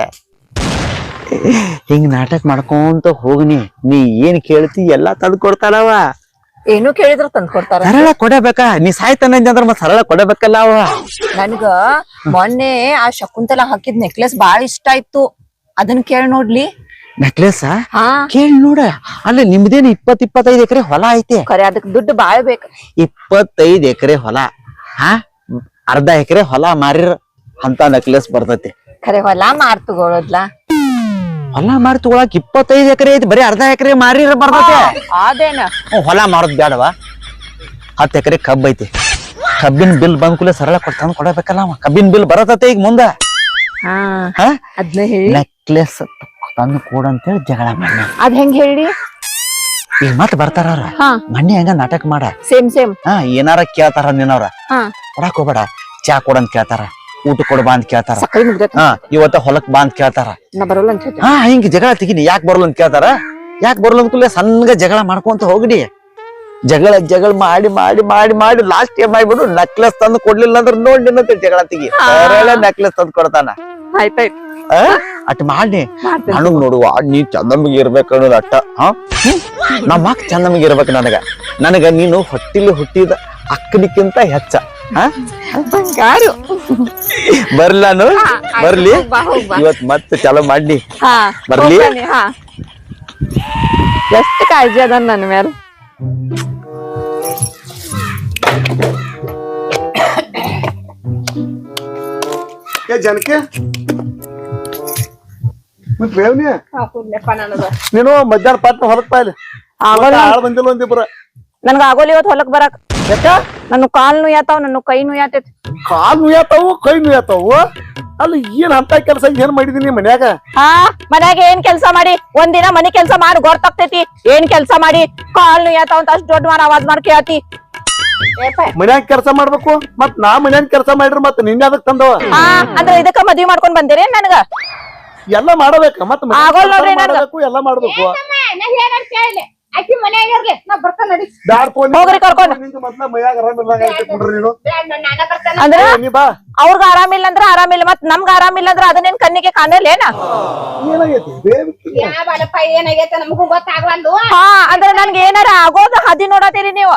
ಹಿಂಗ್ ನಾಟಕ ಮಾಡ್ಕೊಂತ ಹೋಗ್ನಿ ನೀ ಏನ್ ಕೇಳ್ತಿ ಎಲ್ಲಾ ತಂದು ಕೊಡ್ತಾನವ ಏನು ಕೇಳಿದ್ರು ತಂದ್ ಕೊಡ್ತಾರ. ಸರಳ ಕೊಡಬೇಕಾ ನೀ ಸಾಯ್ತಾನ ಅಂದ್ರ ಮತ್ ಸರಳ ಕೊಡಬೇಕಲ್ಲ ಅವ. ನನ್ಗ ಮೊನ್ನೆ ಆ ಶಕುಂತಲ ಹಾಕಿದ್ ನೆಕ್ಲೆಸ್ ಬಾಳ ಇಷ್ಟ ಆಯ್ತು. ಅದನ್ ಕೇಳಿ ನೋಡ್ಲಿ. ನೆಕ್ಲೆಸ್ ಹಾ. ಕೇಳಿ ನೋಡ. ಅಲ್ಲಿ ನಿಮ್ದೇನ್ ಇಪ್ಪತ್ ಇಪ್ಪತ್ತೈದು ಎಕರೆ ಹೊಲ ಐತೆ? ಖರೆ ಅದಕ್ ದುಡ್ಡು ಬಾಳ ಬೇಕ. ಇಪ್ಪತ್ತೈದ್ ಎಕರೆ ಹೊಲ. ಹಾ? ಅರ್ಧ ಎಕರೆ ಹೊಲ ಮಾರಿರ ಅಂತ ನೆಕ್ಲೆಸ್ ಬರ್ತೈತಿ. ಖರೆ ಹೊಲ ಮಾರ್ ತಗೊಳ್ಳೋದ್ಲ ಹೊಲ ಮಾರಿ ತಗೊಳಕ್ ಇಪ್ಪತ್ತೈದು ಎಕರೆ ಐತಿ ಬರೀ ಅರ್ಧ ಎಕರೆ ಮಾರಿ ಬರ್ತೈತಿ. ಅದೇನ? ಹೊಲ ಮಾರೋದ್ ಬೇಡವ ಹತ್ತು ಎಕರೆ ಕಬ್ಬ್ ಐತಿ. ಕಬ್ಬಿನ ಬಿಲ್ ಬಂದ ಕೂಡಲೇ ಸರಳ ಕೊಡ್ತಾನ ಕೊಡಬೇಕಲ್ಲ ಅವ. ಕಬ್ಬಿನ ಬಿಲ್ ಬರತೈತಿ ಈಗ ಮುಂದ. ಹಾ ಹಾ? ಅದ್ನ ಹೇಳಿ. ನೆಕ್ಲೆಸ್ ತಂದು ಕೊಡಂತೇಳಿ ಜಗಳ ಮಾಡಿ ಅದ್ ಹೆಂಗ್ ಹೇಳಿ ಈಗ ಮತ್ ಬರ್ತಾರ ಅವ್ರ. ಮೊನ್ನೆ ಹಂಗ ನಾಟಕ ಮಾಡ. Same same. ಹಾ ಏನಾರ ಕೇಳ್ತಾರ ನಿನ್ನವ್ರ. ಹಾ. ಕೊಡಾಕ್ ಹೋಗ್ಬೇಡ. ಚಾ ಕೊಡಂತ ಕೇಳ್ತಾರ. ಊಟ ಕೊಡ ಬಾ ಅಂತ ಕೇಳ್ತಾರ. ಸಕ್ಕರೆ ಮುಗ್ದೈತಿ. ಹಾ ಇವತ್ತ ಹೊಲಕ್ ಬಾ ಅಂತ ಕೇಳ್ತಾರ. ನಾ ಬರೋಲ್ಲ ಅಂತ ಹೇಳ್ತೀನಿ. ಹಾ ಹಿಂಗ ಜಗಳ ತೆಗಿನಿ. ಯಾಕೆ ಬರಲ್ಲ ಅಂತ ಕೇಳ್ತಾರ? ಯಾಕೆ ಬರಲ್ಲ ಅಂತ ಸಣ್ಣ ಸಣ್ಣಗ ಜಗಳ ಮಾಡ್ಕೊಂತ ಹೋಗಡಿ ಜಗಳ ಜಗಳ ಮಾಡಿ ಮಾಡಿ ಮಾಡಿ ಮಾಡಿ ಲಾಸ್ಟ್ ಏನ್ ಮಾಡ್ಬಿಡು ನೆಕ್ಲೆಸ್ ತಂದು ಕೊಡ್ಲಿಲ್ಲ ಅಂದ್ರೆ ನೋಡಿ ಜಗಳ ತೆಗಿ. ನೆಕ್ಲೆಸ್ ತಂದು ಕೊಡ್ತಾನ. ಆಯ್ತಾಯ್ತು ಆ? ಅಟ್ ಮಾಡಿ ನನಗ್ ನೋಡುವ ನೀ ಚಂದಮ್ಮಿಗೆ ಇರ್ಬೇಕು ಅನ್ನೋದು ಅಟ್ಟ. ಹಾ? ನಮ್ಮ ಅಕ್ಕ ಚಂದಮ್ಮಿಗೆ ಇರ್ಬೇಕು ನನಗ. ನನಗ ನೀನು ಹೊಟ್ಟಿಲಿ ಹುಟ್ಟಿದ ಅಕ್ಕನಿಕ್ಕಿಂತ ಹೆಚ್ಚ. ಹಾ ಬಂಗಾರು. ಬರ್ಲಾನು? ಬರಲಿ. ಇವತ್ ಮತ್ತೆ ಚಲೋ ಮಾಡ್ಲಿ. ಹಾ ಬರ್ಲಿ? ಎಷ್ಟು ಕಾಳಜಿ ಅದ ನನ್ನ ಮೇಲೆ? ಏ ಜನಕ್ಕೆ ಮತ್ ಬೇವ್ನಿ ನೀನು ಮಧ್ಯಾಹ್ನ ಪಟ್ನ ಹೊಲಕ್ ಪಾಯ್ಲಿ ಬಂದಿಲ್ಲ ಒಂದಿಬ್ರ. ನನ್ಗ ಆಗೋಲಿ ಇವತ್ ಹೊಲಕ್ ಬರಕ್. ಯಾಕ ನನ್ನ ಕಾಲ್ ನುಯ್ಯಾತಾವ್ ನನ್ನ ಕೈ ನುಯ್ಯಾತೈತಿ. ಕಾಲ್ ನುಯ್ಯಾತಾವು ಕೈ ನುಯ್ಯಾತಾವು? ಅಲ್ಲ ಏನ್ ಅಂತ ಕೆಲಸ ಏನ್ ಮಾಡಿದೀನಿ ಮನ್ಯಾಗ? ಹಾ ಮನ್ಯಾಗ ಏನ್ ಕೆಲಸ ಮಾಡಿ? ಒಂದಿನ ಮನಿ ಕೆಲಸ ಮಾಡಿ ಗೊತ್ತಾಗ್ತೈತಿ. ಏನ್ ಕೆಲಸ ಮಾಡಿ? ಕಾಲ್ ನುಯ್ಯಾತಾವ್ ಅಂತ ಅಷ್ಟ್ ದೊಡ್ಡ ಮಾರ ಆವಾಜ್ ಮಾಡಿ ಕೇಳತಿ. ಏಪ್ಪ ಮನ್ಯಾಗ ಕೆಲಸ ಮಾಡ್ಬೇಕು? ಮತ್ ನಾ ಮನ್ಯಾಗ ಕೆಲಸ ಮಾಡಿದ್ರ ಮತ್ ನಿನ್ನೆ ಅದಕ್ ತಂದವ? ಹಾ ಅಂದ್ರ ಇದಕ್ಕ ಮದ್ವಿ ಮಾಡ್ಕೊಂಡ್ ಬಂದಿರಿ ನನ್ಗ? ಎಲ್ಲ ಮಾಡಬೇಕ. ಮತ್ ಆಗೋಲ್ ನೋಡ್ರಿ ಮಾಡಬೇಕು ಎಲ್ಲ ಮಾಡ್ಬೇಕು. ಆಕಿ ಮನ್ಯಾಗ ಇರ್ಲಿ ನಾ ಬರ್ತಾನ ನಡಿ. ಹೋಗ್ರಿ ಕರ್ಕೊಂಡ್. ಅಂದ್ರ ಏ, ನೀ ಬಾ. ಅವ್ರಿಗೆ ಆರಾಮಿಲ್ಲ ಅಂದ್ರ ಆರಾಮಿಲ್ಲ ಮತ್ ನಮ್ಗ ಆರಾಮಿಲ್ಲ ಅಂದ್ರ ಅದನ್ನೇನ್ ಕಣ್ಣಿಗೆ ಕಾಣಲೇನ ಏನಾಗೈತಿ? ಬೇವಿಕ್ಕಿ ಯಾ ಬಾಲಪ್ಪ ಏನಾಗೈತೆ ನಮಗೂ ಗೊತ್ತಾಗವಲ್ದು. ಹಾ ಅಂದ್ರ ನನ್ಗೆ ಏನಾರ ಆಗೋದ? ಹದಿ ನೋಡತೀರಿ ನೀವು.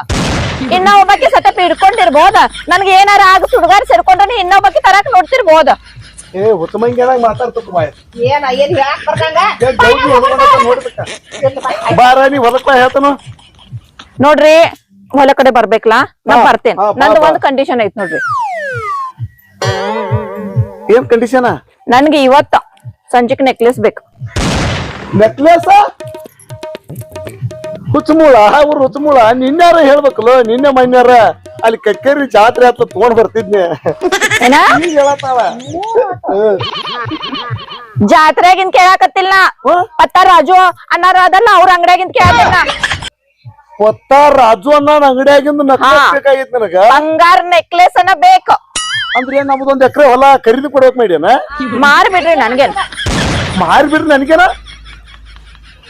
ಇನ್ನ ಒಬ್ಬಕ್ಕೆ ಸತಪ ಹಿಡ್ಕೊಂಡಿರ್ಬೋದ? ನನ್ಗೆ ಏನಾರ ಆಗ ಸುಡುಗಾರ ಸೇರ್ಕೊಂಡ್ರೆ ಇನ್ನೊಬ್ಬಕ್ಕೆ ತರಕ್ ನೋಡ್ತಿರ್ಬೋದ? ಏ ಹುತ್ತಮಂಗ್ಯಾನಾಗ ಮಾತಾಡ್ತಕ್ಕ ಬಾಯ್ ಏನ ಏನ್ ಹೇಳಕ್ ಬರ್ದಂಗ? ಏ ಗೌಜಿ ಹೊಡ್ಕೊಂಡಂತ ನೋಡ್ಬೇಕ. ಬಾರ ನೀ ಹೊಲಕ್ಕ ಹೇಳ್ತಾನು. ನೋಡ್ರಿ ಹೊಲ ಕಡೆ ಬರ್ಬೇಕಲಾ? ನಾ ಬರ್ತೇನೆ. ನಂದು ಒಂದು ಒಂದ್ ಕಂಡೀಷನ್ ಐತ್ ನೋಡ್ರಿ. ಏನ್ ಕಂಡೀಷನ್ ನನ್ಗೆ ಇವತ್ತ ಸಂಜೆಕ್ ನೆಕ್ಲೆಸ್ ಬೇಕು. ನೆಕ್ಲೆಸ್ ಹುಚ್ಚಮೂಳ ಅವ್ರು ಹುಚ್ಚಮೂಳ ನಿನ್ಯಾರ ಹೇಳ್ಬೇಕಲ್ಲ ನಿನ್ನೆ ಮನ್ಯಾರ? ಅಲ್ಲಿ ಕಕ್ಕೇರಿ ಜಾತ್ರೆ ಹತ್ರ ತಗೊಂಡ್ ಬರ್ತಿದ್ನೆ. ಏನ? ಈಗ ಹೇಳತ್ತಾವ ಜಾತ್ರೆಗಿಂತ ಕೇಳಾಕತ್ತಿಲ್ಲ? ಪತ್ತ ರಾಜು ಅನ್ನಾರ ಅದನ್ನ ಅವ್ರ ಅಂಗಡಿಯಾಗಿಂದ ಕೇಳತ್ತಿಲ್ಲ ಪತ್ತ ರಾಜು ಅನ್ನ ಅಂಗಡಿಯಾಗಿಂದ ನೆಕ್ಲೆಸ್ ಬೇಕಾಗಿತ್ತು ನನಗ. ಬಂಗಾರ ನೆಕ್ಲೆಸ್ ಅನ್ನ ಬೇಕು. ಅಂದ್ರೆ ಏನ್ ನಮ್ದೊಂದ್ ಎಕರೆ ಹೊಲ ಖರೀದಿ ಕೊಡ್ಬೇಕು ಮಾಡ್ಯಾನ? ಮಾರ್ಬಿಡ್ರಿ ನನ್ಗೆ ಮಾರ್ಬಿಡ್ರಿ ನನಗೇನ?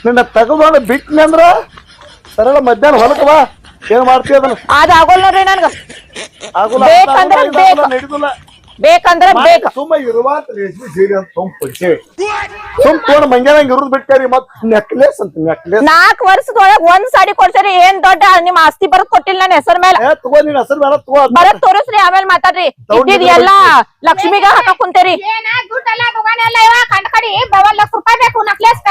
ನಿನ್ನ ತಗೊಂಡ್ ಬಿಟ್ನಿ ಅಂದ್ರ ಸರಳ ಮಧ್ಯಾಹ್ನ ಹೊಲಕ್ಕ ಬಾ. ಏನ್ ಮಾಡ್ತೀವಿ ಅದನ್ನ? ಅದ್ ಆಗೋಲ್ ನೋಡ್ರಿ ನನ್ಗ. ಆಗುಲ್ಲ ಬೇಕಂದ್ರೆ ಆಗುಲ್ಲ, ಬೇಕು. ನಡೀತಲ್ಲ ಬೇಕಂದ್ರ ಬೇಕು. ಸುಮ್ಮ ಇರುವಾತ ರೇಷ್ಮೆ ಸೀರೆ ಅಂತ ಸುಮ್ ಕೊಡ್ಸೇವಿ ಸುಮ್ ತೋಣ ಮಂಗ್ಯಾನಂಗ್ ಇರೋದ್ ಬಿಟ್ಟಾರಿ ಮತ್ ನೆಕ್ಲೆಸ್ ಅಂತ ನೆಕ್ಲೆಸ್ ನಾಲ್ಕು ವರ್ಷದೊಳಗ್ ಒಂದ್ ಸಾಡಿ ಕೊಡ್ಸರಿ ಏನ್ ದೊಡ್ಡ ನಿಮ್ ಆಸ್ತಿ ಬರದ್ ಕೊಟ್ಟಿಲ್ಲ ನನ್ನ ಹೆಸರ್ ಮೇಲೆ. ಏ ತಗೋ ನಿನ್ ಹೆಸರು ಬೇಡ ತಗೋ. ಬರತ್ ತೋರಿಸ್ರಿ ಆಮೇಲೆ ಮಾತಾಡ್ರಿ. ಇದ್ದಿದ್ ಎಲ್ಲಾ ಲಕ್ಷ್ಮಿಗ ಹಾಕ ಕುಂತೇರಿ. ಏನ ದುಡ್ಡೆಲ್ಲ ದುಗಾನೆಲ್ಲ ಇವ ಕಂಡ ಕಡಿ ಒಂದ್ ಲಕ್ಷ ರೂಪಾಯಿ ಬೇಕು ನಕ್ಲೆಸ್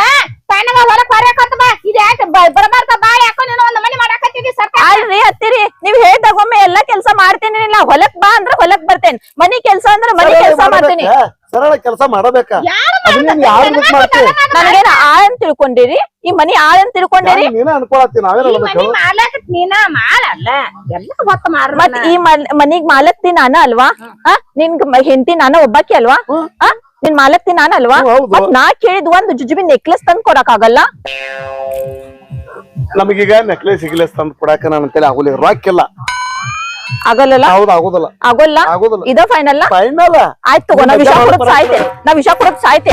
ತಾನಗ ಹೊಲಕ್ ಬರ್ಬೇಕಂತ ಬಾ. ಇದ್ ಯಾಕೆ ಬರಬಾರ್ದ ಬಾಳೆ ಹಾಕೋ ನೀನು ಒಂದ್ ಮನಿ ಮಾಡಾಕತ್ತಿದಿ ಸರ್ಕಾರ ಅಲ್ರಿ ಹತ್ತಿರಿ ನೀವ್ ಹೇಳ್ದಾಗ ಒಮ್ಮೆ ಎಲ್ಲಾ ಕೆಲ್ಸ ಮಾಡ್ತೀನಿ ಇಲ್ಲ ಹೊಲಕ್ ಬಾ ಅಂದ್ರ ಹೊಲಕ್ ಬರ್ತೇನೆ. ಮನಿ ಕೆಲ್ಸ ಅಂದ್ರ ಮನಿ ಕೆಲಸ ಮಾಡ್ತೀನಿ? ಸರಳ ಕೆಲಸ ಮಾಡಬೇಕಾ? ನನಗೇನ ಆಳ್ ಅಂತ ತಿಳ್ಕೊಂಡಿರಿ? ಈ ಮನಿ ಆಳ್ ಅಂತ ತಿಳ್ಕೊಂಡಿರಿ? ನೀನ ನೀನ? ಮತ್ ಈ ಮನ್- ಮನಿಗ್ ಮಾಲಕ್ತಿ ನಾನ ಅಲ್ವಾ? ಆ ನಿನ್ಗ ಹೆಂಡತಿ ನಾನ ಒಬ್ಬಾಕಿ ಅಲ್ವಾ? ಆ ನಿನ್ ಮಾಲಕ್ತಿ ನಾನ ಅಲ್ವಾ. ಮತ್ ನಾ ಕೇಳಿದ್ ಒಂದ್ ಜುಜುಬಿ ನೆಕ್ಲೆಸ್ ತಂದ್ ಕೊಡಕ್ ಆಗಲ್ಲ? ನಮಗೀಗ ನೆಕ್ಲೆಸ್ ಸಿಗ್ಲೆಸ್ ತಂದ್ ಕೊಡಾಕ ನನ್ನ ಕೈಲಿ ಆಗುಲಿ ರೊಕ್ಕಿಲ್ಲ. ಆಗಲ್ಲ ಹೌದು ಆಗೋದಲ್ಲ. ಆಗೋಲ್ಲ? ಆಗುದಿಲ್ಲ. ಇದ ಫೈನಲ್ ಫೈನಲ್ ಆಯ್ತು ತಗೋ ನಾ ವಿಷ ಕೊಡದ್ ಸಾಯ್ತೆ. ನಾ ವಿಷ ಕೊಡದ್ ಸಾಯ್ತೆ.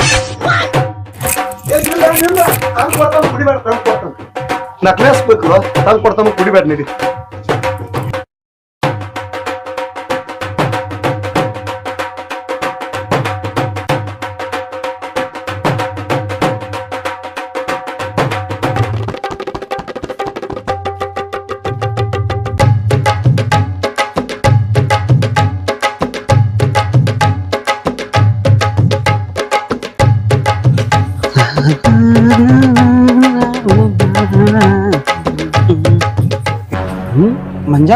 ನೆಕ್ಲೆಸ್ ಬೇಕು ತಂದ್ ಕೊಡ್ತಾನ ಕುಡಿಬೇಡ ನೀಡಿ.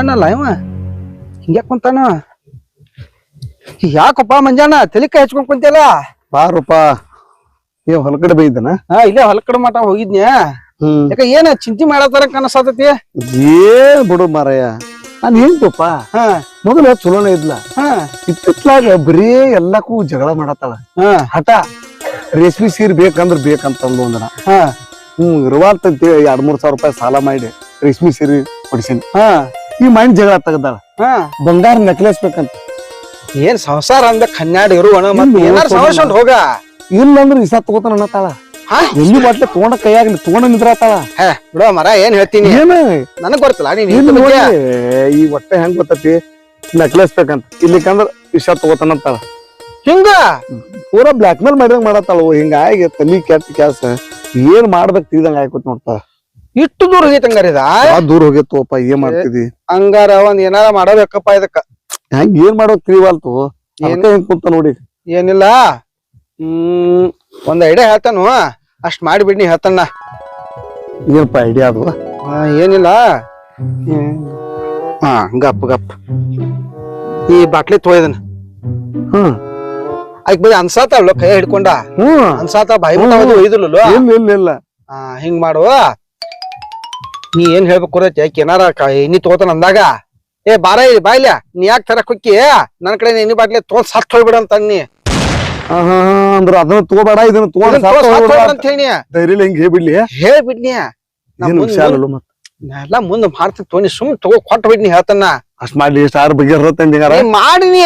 ಮಂಜಾನಲ್ಲ ಇವ? ಹಿಂಗ್ಯಾಕ್ ಕುಂತಾನ ಯಾಕಪ್ಪ ಮಂಜಾನ? ತಲಿಕ ಹಚ್ಕೊಂಡ್ ಕುಂತಿಯಲ್ಲ? ಬಾರಪ್ಪ ಏ ಹೊಲಗಡೆ ಬೈದನ ಹಾ ಇಲ್ಲೇ ಹೊಲಕಡೆ ಮಠ ಹೋಗಿದ್ನ್ಯ? ಹ್ಮ್. ಯಾಕ ಏನ ಚಿಂತಿ ಮಾಡತಾರ ಕನಸಾತತಿ? ಏನ್ ಬಿಡು ಮಾರಯ್ಯ ನಾನು ಹೆಂಗಪ್ಪ ಹಾ. ಮೊದಲ ಚಲೋನ ಇದ್ಲ. ಹಾ. ಇತ್ತಿತ್ಲಾಗ ಬರೀ ಎಲ್ಲಕ್ಕೂ ಜಗಳ ಮಾಡತ್ತಾಳ ಹಾ. ಹಠ ರೇಷ್ಮೆ ಸೀರೆ ಬೇಕಂದ್ರ ಬೇಕಂತಂದು ಅಂದನ. ಹಾ. ಹ್ಮ್ ಇರುವಂತ ಎರಡ್ ಮೂರ್ ಸಾವಿರ ರೂಪಾಯಿ ಸಾಲ ಮಾಡಿ ರೇಷ್ಮೆ ಸೀರೆ ಕೊಡಿಸಿನಿ. ಹಾ. ಈ ಮೈಂಡ್ ಜಗಳ ತೆಗ್ದಾಳ. ಹಾ. ಬಂಗಾರ ನೆಕ್ಲೆಸ್ ಬೇಕಂತ ಏನ್ ಸಂಸಾರ ಅಂದ ಕನ್ಯಾಡ ಇರುವಣ ಮತ್ ಇನ್ನು ಏನಾರ ಹೋಗ. ಇಲ್ಲ ಅಂದ್ರೆ ಇಸ ತಗೋತಾನ ಅನ್ನತಾಳ ಹಾ? ಎಲ್ಲಿ ಬಾಟ್ಲೆ ತಗೊಂಡ ಕೈಯಾಗ ತಗೊಂಡ ನಿಂದ್ರಾತಾಳ ಹೇ ಬಿಡೋ ಮರ ಏನ್ ಹೇಳ್ತೀನಿ? ಏನು? ನನಗ್ ಗೊತ್ತಲ್ಲ ನೀನ್ ಇಲ್ಲಿ ಇದ್ರ ನೋಡಿ ಈ ಹೊಟ್ಟೆ ಹೆಂಗ್ ಗೊತ್ತತಿ ನೆಕ್ಲೆಸ್ ಬೇಕಂತ ಇಲ್ಲಿಕಂದ್ರ ತಗೋತಾನ ಅಂತಾಳ. ಹಿಂಗ? ಪೂರಾ ಬ್ಲಾಕ್ ಮೇಲ್ ಮಾಡಿದಂಗ ಮಾಡತ್ತಾಳ ಹಿಂಗಾಗಿ ತಲಿ ಕೆಟ್ಟ ಕ್ಯಾಸ ಏನ್ ಮಾಡ್ಬೇಕು ತಿಳಿದಂಗ ಆಯ್ಕೊತ್ ನೋಡ್ತಾ ಇಟ್ಟು ದೂರ ಹೋಗೈತಿ ಹಂಗಾರ ಇದ ದೂರ ಹೋಗಿತ್ತು ಏನ್ ಮಾಡ್ತಿದಿ. ಹಂಗಾರ ಒಂದ್ ಏನಾರ ಮಾಡಬೇಕಪ್ಪ ಇದಕ್ಕ. ಹೆಂಗ್ ಏನ್ ಮಾಡೋದ್ ತಿಳಿವಲ್ತು? ಏನ್? ಕುಂತ ನೋಡಿ. ಏನಿಲ್ಲ. ಹ್ಮ್ ಒಂದ್ ಐಡಿಯಾ ಹೇಳ್ತಾನು. ಅಷ್ಟ್ ಮಾಡಿಬಿಡ್ನಿ ಹೇಳ್ತಾನ ಏನಪ್ಪ ಐಡಿಯಾ ಅದು? ಏನಿಲ್ಲ. ಹಾ ಗಪ್ ಗಪ್. ಈ ಬಾಟ್ಲಿ ತೊಯ್ದನ. ಹ್ಮ್ ಆಯ್ಕ್ ಬರೀ ಅನ್ಸಾತ ಕೈ ಹಿಡ್ಕೊಂಡ. ಹ್ಮ್. ಅನ್ಸಾತ ಬಾಯಿ ಇಲ್ಲ ಇಲ್ಲ ಹಿಂಗ್ ಮಾಡು. ನೀ ಏನ್ ಹೇಳ್ಬೇಕು ಗೊತ್ತೈತಿ ಕೆನಾರ ಎಣ್ಣಿ ತಗೋತಾನ ಅಂದಾಗ ಏ ಬಾರ ಬಾಯ್ಲ ನೀ ಯಾಕೆ ತರಕ್ ಹೊಕ್ಕಿ? ನನ್ ಕಡೆ ಎಣ್ಣಿ ಬಾಟ್ಲಿ ತೊಗೊಂಡ್ ಸತ್ ಹೋಗ್ಬಿಡ ಅಂತ ಅನ್ನಿ ಅಂದ್ರ ಅದನ್ನ ತಗೋಬೇಡ ಇದನ್ನ ತಗೊಂಡ್ ಅಂತ. ಹೇಳಿ. ಧೈರ್ಯ ಹಿಂಗ್ ಹೇಳ್ಬಿಡ್ಲಿ. ಹೇಳ್ಬಿಡ್ನಿ. ಎಲ್ಲ ಮುಂದೆ ಮಾಡ್ತೀನಿ ತೋನಿ ಸುಮ್ ತಗೋ ಕೊಟ್ಟು ಬಿಡ್ನಿ ಹೇಳ್ತಾನ. ಅಷ್ಟ್ ಮಾಡ್ಲಿ ಸಾರ್ ಬಗ್ಗೆ ಮಾಡಿನಿ.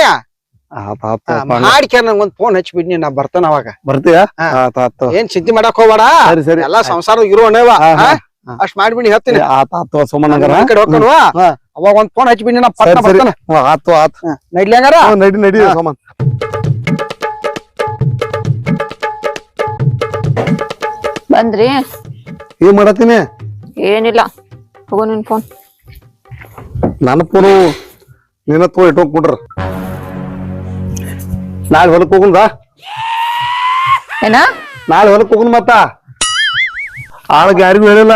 ಮಾಡ್ಕ್ಯಾರ ನಂಗೊಂದ್ ಫೋನ್ ಹಚ್ಬಿಡ್ನಿ ನಾ ಬರ್ತಾನ ಅವಾಗ. ಬರ್ತೀಯ? ಏನ್ ಚಿಂತೆ ಮಾಡಕ್ ಹೋಗ್ಬೇಡ. ಎಲ್ಲಾ ಸಂಸಾರ ಇರೋಣವ. ಅಷ್ಟ್ ಮಾಡ್ಬಿಡಿ ಹೇಳ್ತೀನಿ. ಆತ ಆತು ಸೋಮಣ್ಣಂಗಾರ ಕಡೆ ಅವಾಗ ಒಂದ್ ಫೋನ್ ಹಚ್ಬಿಡಿ ನಾ ಪಟ್ಟ ಬರ್ತಾನ. ಆತು ಆತು. ನೈಡ್ಲಿ ಹಂಗಾರ? ನಡಿ ನಡಿ ಸೋಮನ್. ಬಂದ್ರಿ? ಏನ್ ಮಾಡತ್ತೀನಿ? ಏನಿಲ್ಲ ತಗೋ ನಿನ್ ಫೋನ್ ನನ್ನ ಫೋನು ನಿನ್ನ ತಗೋ ಇಟ್ಟು ಹೋಗ್ಬಿಟ್ರ ನಾಳೆ ಹೊಲಕ್ ಹೋಗುಂದ ಏನ? ನಾಳೆ ಹೊಲಕ್ ಹೋಗುನ್ ಮತ್ತ. ಆಳ್ ಯಾರಿಗೂ ಹೇಳಿಲ್ಲ.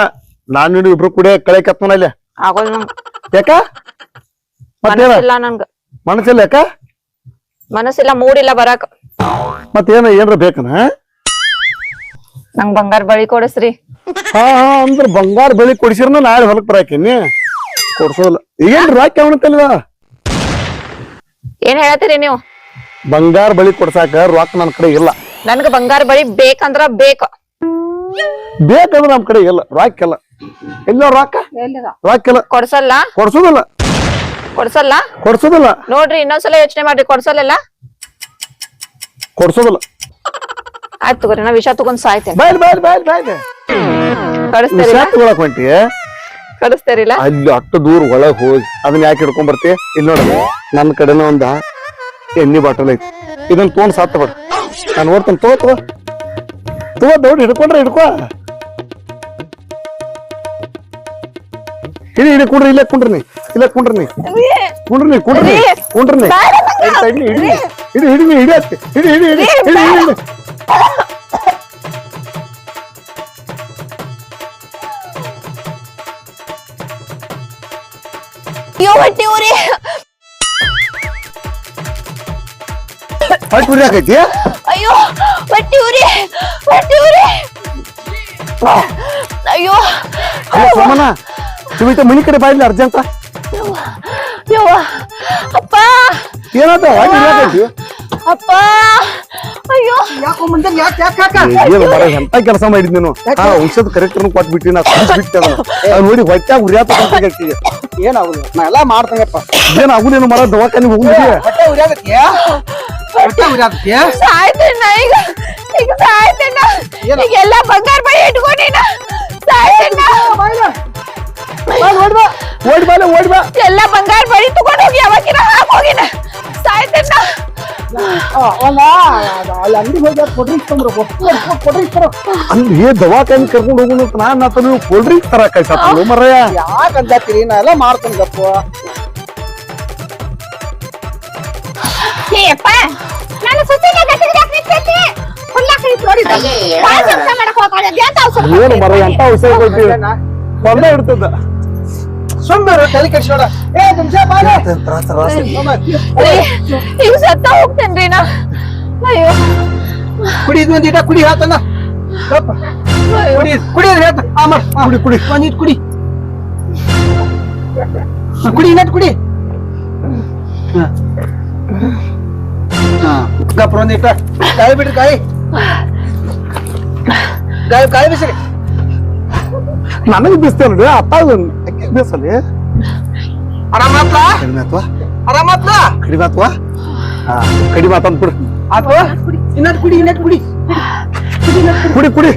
ನಾನು ನೀನು ಇಬ್ರು ಕೂಡ ಕಳೆ ಕತ್ತನ ಇಲ್ಲ? ಆಗೋಲ್ ನಂಗ್ ಯಾಕ? ಮತ್ತೇನ? ಮನಸ್ಸಿಲ್ಲ ಯಾಕ? ಮನಸ್ಸಿಲ್ಲ ಮೂಡಿಲ್ಲ ಬರಾಕ. ಮತ್ತೇನ ಏನ್ರ ಬೇಕನ? ನಂಗ್ ಬಂಗಾರ ಬಳಿ ಕೊಡಸ್ರಿ. ಹಾ ಹಾ ಅಂದ್ರ ಬಂಗಾರ ಬೆಳಿ ಕೊಡಿಸಿರ್ನ ನಾಳೆ ಹೊಲಕ್ ಬರಾಕಿನಿ. ಕೊಡ್ಸೋಲ್ಲ ಏನ್ ರಾಕ್ ಅವನತ್ತಲ್ವ ಏನ್ ಹೇಳತ್ತೀರಿ ನೀವು? ಬಂಗಾರ ಬಳಿ ಕೊಡ್ಸಾಕ ರೊಕ್ಕ ನನ್ ಕಡೆ ಇಲ್ಲ. ನನ್ಗ ಬಂಗಾರ ಬಳಿ ಬೇಕಂದ್ರ ಬೇಕ. ಬೇಕಂದ್ರ ನಮ್ ಕಡೆ ಇಲ್ಲ. ರಾಕ್ ಇಲ್ಲ ಇಲ್ಲ ರೊಕ್ಕ ರೊಕ್ಕ ಇಲ್ಲ ಕೊಡ್ಸಲ್ಲ? ಕೊಡ್ಸೋದಿಲ್ಲ. ಕೊಡ್ಸಲ್ಲ? ಕೊಡ್ಸೋದಿಲ್ಲ. ನೋಡ್ರಿ ಇನ್ನೊಂದ್ಸಲ ಯೋಚನೆ ಮಾಡ್ರಿ ಕೊಡ್ಸಲ್ಲ ಕೊಡ್ಸೋದಿಲ್ಲ. ಆಯ್ತು ತಗೋರಿ ನಾ ವಿಷ ತಗೊಂಡ್ ಸಾಯ್ತೇನೆ. ಬಾಯ್ ಬಾಯ್ ಬಾಯ್ ಬಾಯ್. ವಿಷ ತಗೊಳಕ್ ಹೊಂಟಿ? ಕಳಿಸ್ತೇರಿಲ್ಲ ಅಲ್ಲಿ ಅಷ್ಟು ದೂರ ಒಳಗ್ ಹೋಗಿ ಅದನ್ನ ಯಾಕೆ ಹಿಡ್ಕೊಂಡ್ ಬರ್ತಿ? ಇಲ್ಲಿ ನೋಡ ನನ್ನ ಕಡೆನ ಒಂದ ಎಣ್ಣಿ ಬಾಟಲ್ ಐತಿ. ಇದನ್ನ ತಗೊಂಡ್ ಸಾತ್ ಬಿಡ ನಾನು ನೋಡ್ತೇನೆ ತಗೋ ತಗೋ. ತಗೋ ದೌಡ್ ಹಿಡ್ಕೊಂಡ್ರೆ ಹಿಡ್ಕೋ. ಹಿಡಿ ಹಿಡಿ ಕುಂಡ್ರಿ ಇಲ್ಲೇ ಕುಂಡ್ರಿ ನೀ ಇಲ್ಲೇ ಕುಂಡ್ರಿ ನೀ. ಕುಂಡ್ರಿ ನೀ ಕುಂಡ್ರಿ ಕುಂಡ್ರಿ ನೀ. ಅತ್ತಿ. ಹಿಡಿ ಹಿಡಿ ಹಿಡಿ ಹಿಡಿ ಅಯ್ಯೋ ಹೊಟ್ಟಿ ಊರಿ ಹೊಟ್ಟೆ ಉರಿಯಾಕೈತಿ ಅಯ್ಯೋ ಹೊಟ್ಟಿ ಊರಿ ಹೊಟ್ಟಿ ಊರಿ ಅಯ್ಯೋ. ಅಲ್ಲ ಸೋಮಣ್ಣ ಸುಮಿತ ಮನಿ ಕಡೆ ಬಾಯಿಲ್ಲ ಅರ್ಜೆಂಟ್ ಯವ್ವ ಅಪ್ಪ! ಏನಾತ ಅಪ್ಪ! ಅಯ್ಯೋ! ಯಾಕೋ ಮುಂದೆ ಯಾಕೆ ಯಾಕೆ ಯಾಕ ಏನು ಮರ ಎಂತ ಕೆಲಸ ಮಾಡಿದ್ ನೀನು? ಆ ಔಷಧ ಕರೆಕ್ಟ್ ಕೊಟ್ಟು ಬಿಟ್ಟಿ ನಾ ಬಿಟ್ಟೆ ಅದ್ ನೋಡಿ ಹೊಟ್ಟೆ ಉರಿಯಾತ ಏನಾಗುದು ನಾ ಎಲ್ಲಾ ಮಾಡ್ತಂಗಪ್ಪ ಏನು ಆಗುದೇನು ಮರ ದವಾಖಾನಿ ಹೋಗುದಿಲ್ಲ ಹೊಟ್ಟೆ ಉರಿಯಾದಕ್ಕೆ? ಹೊಟ್ಟೆ ಉರಿಯಾದಕ್ಕೆ? ಸಾಯ್ತೇನ ಈಗ? ಈಗ ಸಾಯ್ತೇನ? ಈಗ ಎಲ್ಲ ಬಂಗಾರ ಬಳಿ ಇಟ್ಕೊಂಡಿನ ಸಾಯ್ತೇನ? ಓಡಿ ಬಾ. ಎಲ್ಲ ಬಂಗಾರ ಬಳಿ ತಗೊಂಡು ಹೋಗಿ ಯಾವಾಗಿನ ಹಾಕ್ ಹೋಗಿನ? ಸಾಯ್ತೇನ? ಅಲ್ಲಿ ದವಾಖಾನಿ ಕರ್ಕೊಂಡು ಅಂತ ನಾನ್ ಆತ ನೀವು ಕೋಲ್ಡ್ ಡ್ರಿಂಕ್ ತರಕ ಆಯ್ತು ಮರಯ್ಯ ಯಾಕೆ ಅಂದಾತಿರಿ ನಾ ಎಲ್ಲ ಮಾಡ್ತೇನೆ ಗಪ್ಪ. ಏಪ್ಪ ನಾನು ಸುತ್ತಿಗೆ ಗಟ್ಟಿಗೆ ಹಾಕ್ಲಿಕ್ಕೆ ಹುಲ್ಲಾಕಿ ನೋಡಿ. ಬಾಳ್ ಕೆಲಸ ಮಾಡಕ್ ಹೋಗ್ತಾಳೆ ಅದ್ಯಾತ ಔಷಧ ಏನು ಮರ ಎಂತ ಔಷಧ ಕೊಡ್ತೀವಿ. ಬಂದ ಇಡ್ತದ ಸುಮ್ಮನೆ ತಲೆ ಕೆಡ್ಸೋಡ ಏ ನಿಮಿಷ ಬಾಳೆ ತ್ರಾಸ ತ್ರಾಸ. ರೀ, ಈಗ ಸತ್ತ ಹೋಗ್ತೇನ್ರಿ ನಾ. ಅಯ್ಯೋ. ಕುಡಿ ಇದು ಒಂದಿಟ ಕುಡಿ ಹೇಳ್ತಾನ ಗಪ್ಪ. ಕುಡಿ ಕುಡಿ ಹೇಳ್ತ. ಆ ಮಾಡ್ ಆ, ಕುಡಿ ಕುಡಿ. ಒಂದಿಟ್ ಕುಡಿ. ಆ, ಕುಡಿ ಇನ್ನಟ್ ಕುಡಿ. ಹಾ. ಹಾ ಗಪ್ಪ ಒಂದಿಟ ಕಾಯಿ ಬಿಡ್ರಿ ಕಾಯಿ. ಕಾಯಿ ಕಾಯಿ ಬಿಸ್ರಿ. ನನಗೆ ಬಿಸ್ತೇ ನೋಡಿ ಅಪ್ಪ ಬಿಸಲಿ ಆರಾಮಾತ್ಲ? ಕಡಿಮೆ ಆತ್ವಾ? ಕಡಿಮೆ ಆತ್ವಾ? ಹಾ ಕಡಿಮೆ ಆತ ಬಿಡು ಆತ್ವ? ಇನ್ನಟ್ ಕುಡಿ ಇನ್ನಟ್ ಕುಡಿ. ಕುಡಿ ಕುಡಿ.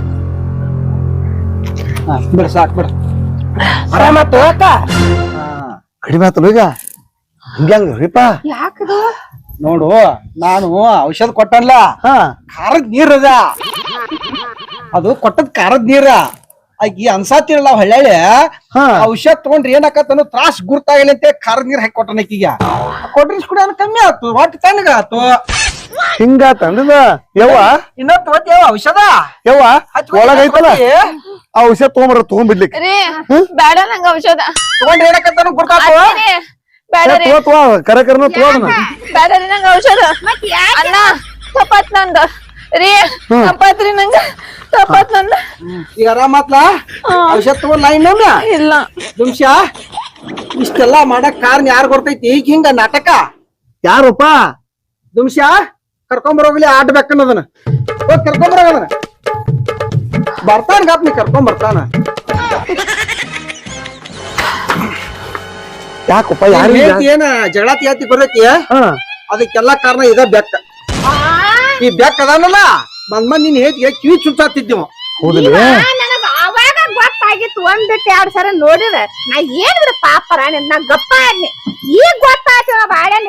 ಹಾ ಬಿಡ ಸಾಕ್ ಬಿಡ. ಆರಾಮಾತು ಅಕ್ಕ? ಕಡಿಮೆ ಆತಲ್ಲ ಈಗ? ಹಂಗ್ಯಾಂಗ ರೀಪ? ನೋಡು ನಾನು ಔಷಧ ಕೊಟ್ಟಲ್ಲ ಹಾ. ಖಾರದ ನೀರ್ ಅದ. ಅದು ಕೊಟ್ಟದ್ ಖಾರದ ನೀರ. ಆಕಿ ಅನ್ಸಾತಿರಲ್ಲ ಹಳ್ಳಿ ಹಾ. ಔಷಧ ತಗೊಂಡ್ರಿ ಏನಾಕತ್ತನು ತ್ರಾಸ್ ಗುರ್ತಾಗಲಿ ಅಂತ ಖಾರದ ನೀರ್ ಹಾಕಿ ಕೊಟ್ಟನ ಆಕಿಗ ಕೊಟ್ರಿ ಕೂಡ ಕಮ್ಮಿ ಆತು ಒಟ್ಟು ತಣ್ಣಗ ಆತು. ಹಿಂಗ ಯವ್ವ? ಇನ್ನ ಔಷಧ? ಯವ್ವ ಒಳಗೈತಲ್ಲ? ಆ ಔಷಧ ತಗೊಂಬರ ತಗೊಂಡ್ಬಿಡ್ಲಿಕ್ಕೆ ರೀ ಬೇಡ ನಂಗ ಔಷಧ. ತಗೊಂಡ್ರಿ ಏನಾಕತ್ತನು ಗುರ್ತಾತು? ರೀ, ಬೇಡ ರೀ. ತಗೋ ತಗೋ ಕರೆ ಕರೆನ ತಗೋದನ ಬೇಡ ರೀ ನಂಗ ಔಷಧ. ಅಣ್ಣ ತಪ್ಪಾತ್ ನಂದ. ರೀ ತಪ್ಪಾತ್ರಿ ನಂಗ ತಪ್ಪಾತ್ ನನ್ನ ಈಗ ಆರಾಮತ್ಲ ಔಷಧ ತಗೊಂಡ್ ಲೈನ್ ಇಲ್ಲ. ನಿಮಿಷ ಇಷ್ಟೆಲ್ಲಾ ಮಾಡಕ್ ಕಾರಣ ಯಾರು ಗೊತ್ತೈತಿ? ಈಗ ಹಿಂಗ ನಾಟಕ? ಯಾರಪ್ಪ? ನಿಮಿಷ ಕರ್ಕೊಂಬರೋಗ್ಲಿ ಆಡ್ಬೇಕನ್ನೋದನ್ನ ಹೋಗ್ ಕರ್ಕೊಂಬರೋ ಅದನ್ನ. ಬರ್ತಾನ ಗಾಪ್ ನೀ ಕರ್ಕೊಂಡ್ ಬರ್ತಾನ. ಯಾಕಪ್ಪ ಯಾರು ಏನ ಜಗಳ ತಿಯಾತಿ ಬರ್ತೈತಿ? ಹಾ. ಅದಕ್ಕೆಲ್ಲ ಕಾರಣ ಇದ ಬೆಕ್ಕ ಈ ಬೆಕ್ಕ ಅದಾನಲ್ಲ? ಬಂದ್ ಬಂದ್ ನಿನ್ ಹೇಗೆ ಕಿವಿ ಚುಚ್ಚಾತಿದ್ದೀವ ನನಗ ಅವಾಗ ಗೊತ್ತಾಗಿತ್ತು ಒಂದಿಟ್ಟು ಎರಡ್ ಸರ ನೋಡಿದ. ನಾ ಏನ್ ಪಾಪ ಪಾಪರ ನಾ ಗಪ್ಪ ಆದ್ನಿ. ಈಗ ಗೊತ್ತಾಯ್ತು ನಾ ಬಾಳೆಲ್ಲ.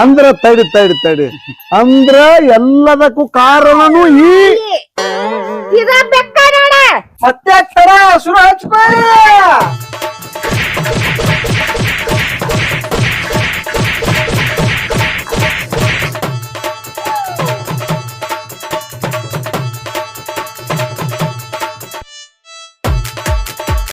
ಅಂದ್ರ ತಡಿ ತಡಿ ತಡಿ. ಅಂದ್ರ ಎಲ್ಲದಕ್ಕೂ ಕಾರಣನು ಈ ಇದ ಬೆಕ್ಕ ನೋಡ ಸತ್ಯಾಚಾರ ಶುರು ಹಚ್ಕೊಳ್ಳಿ.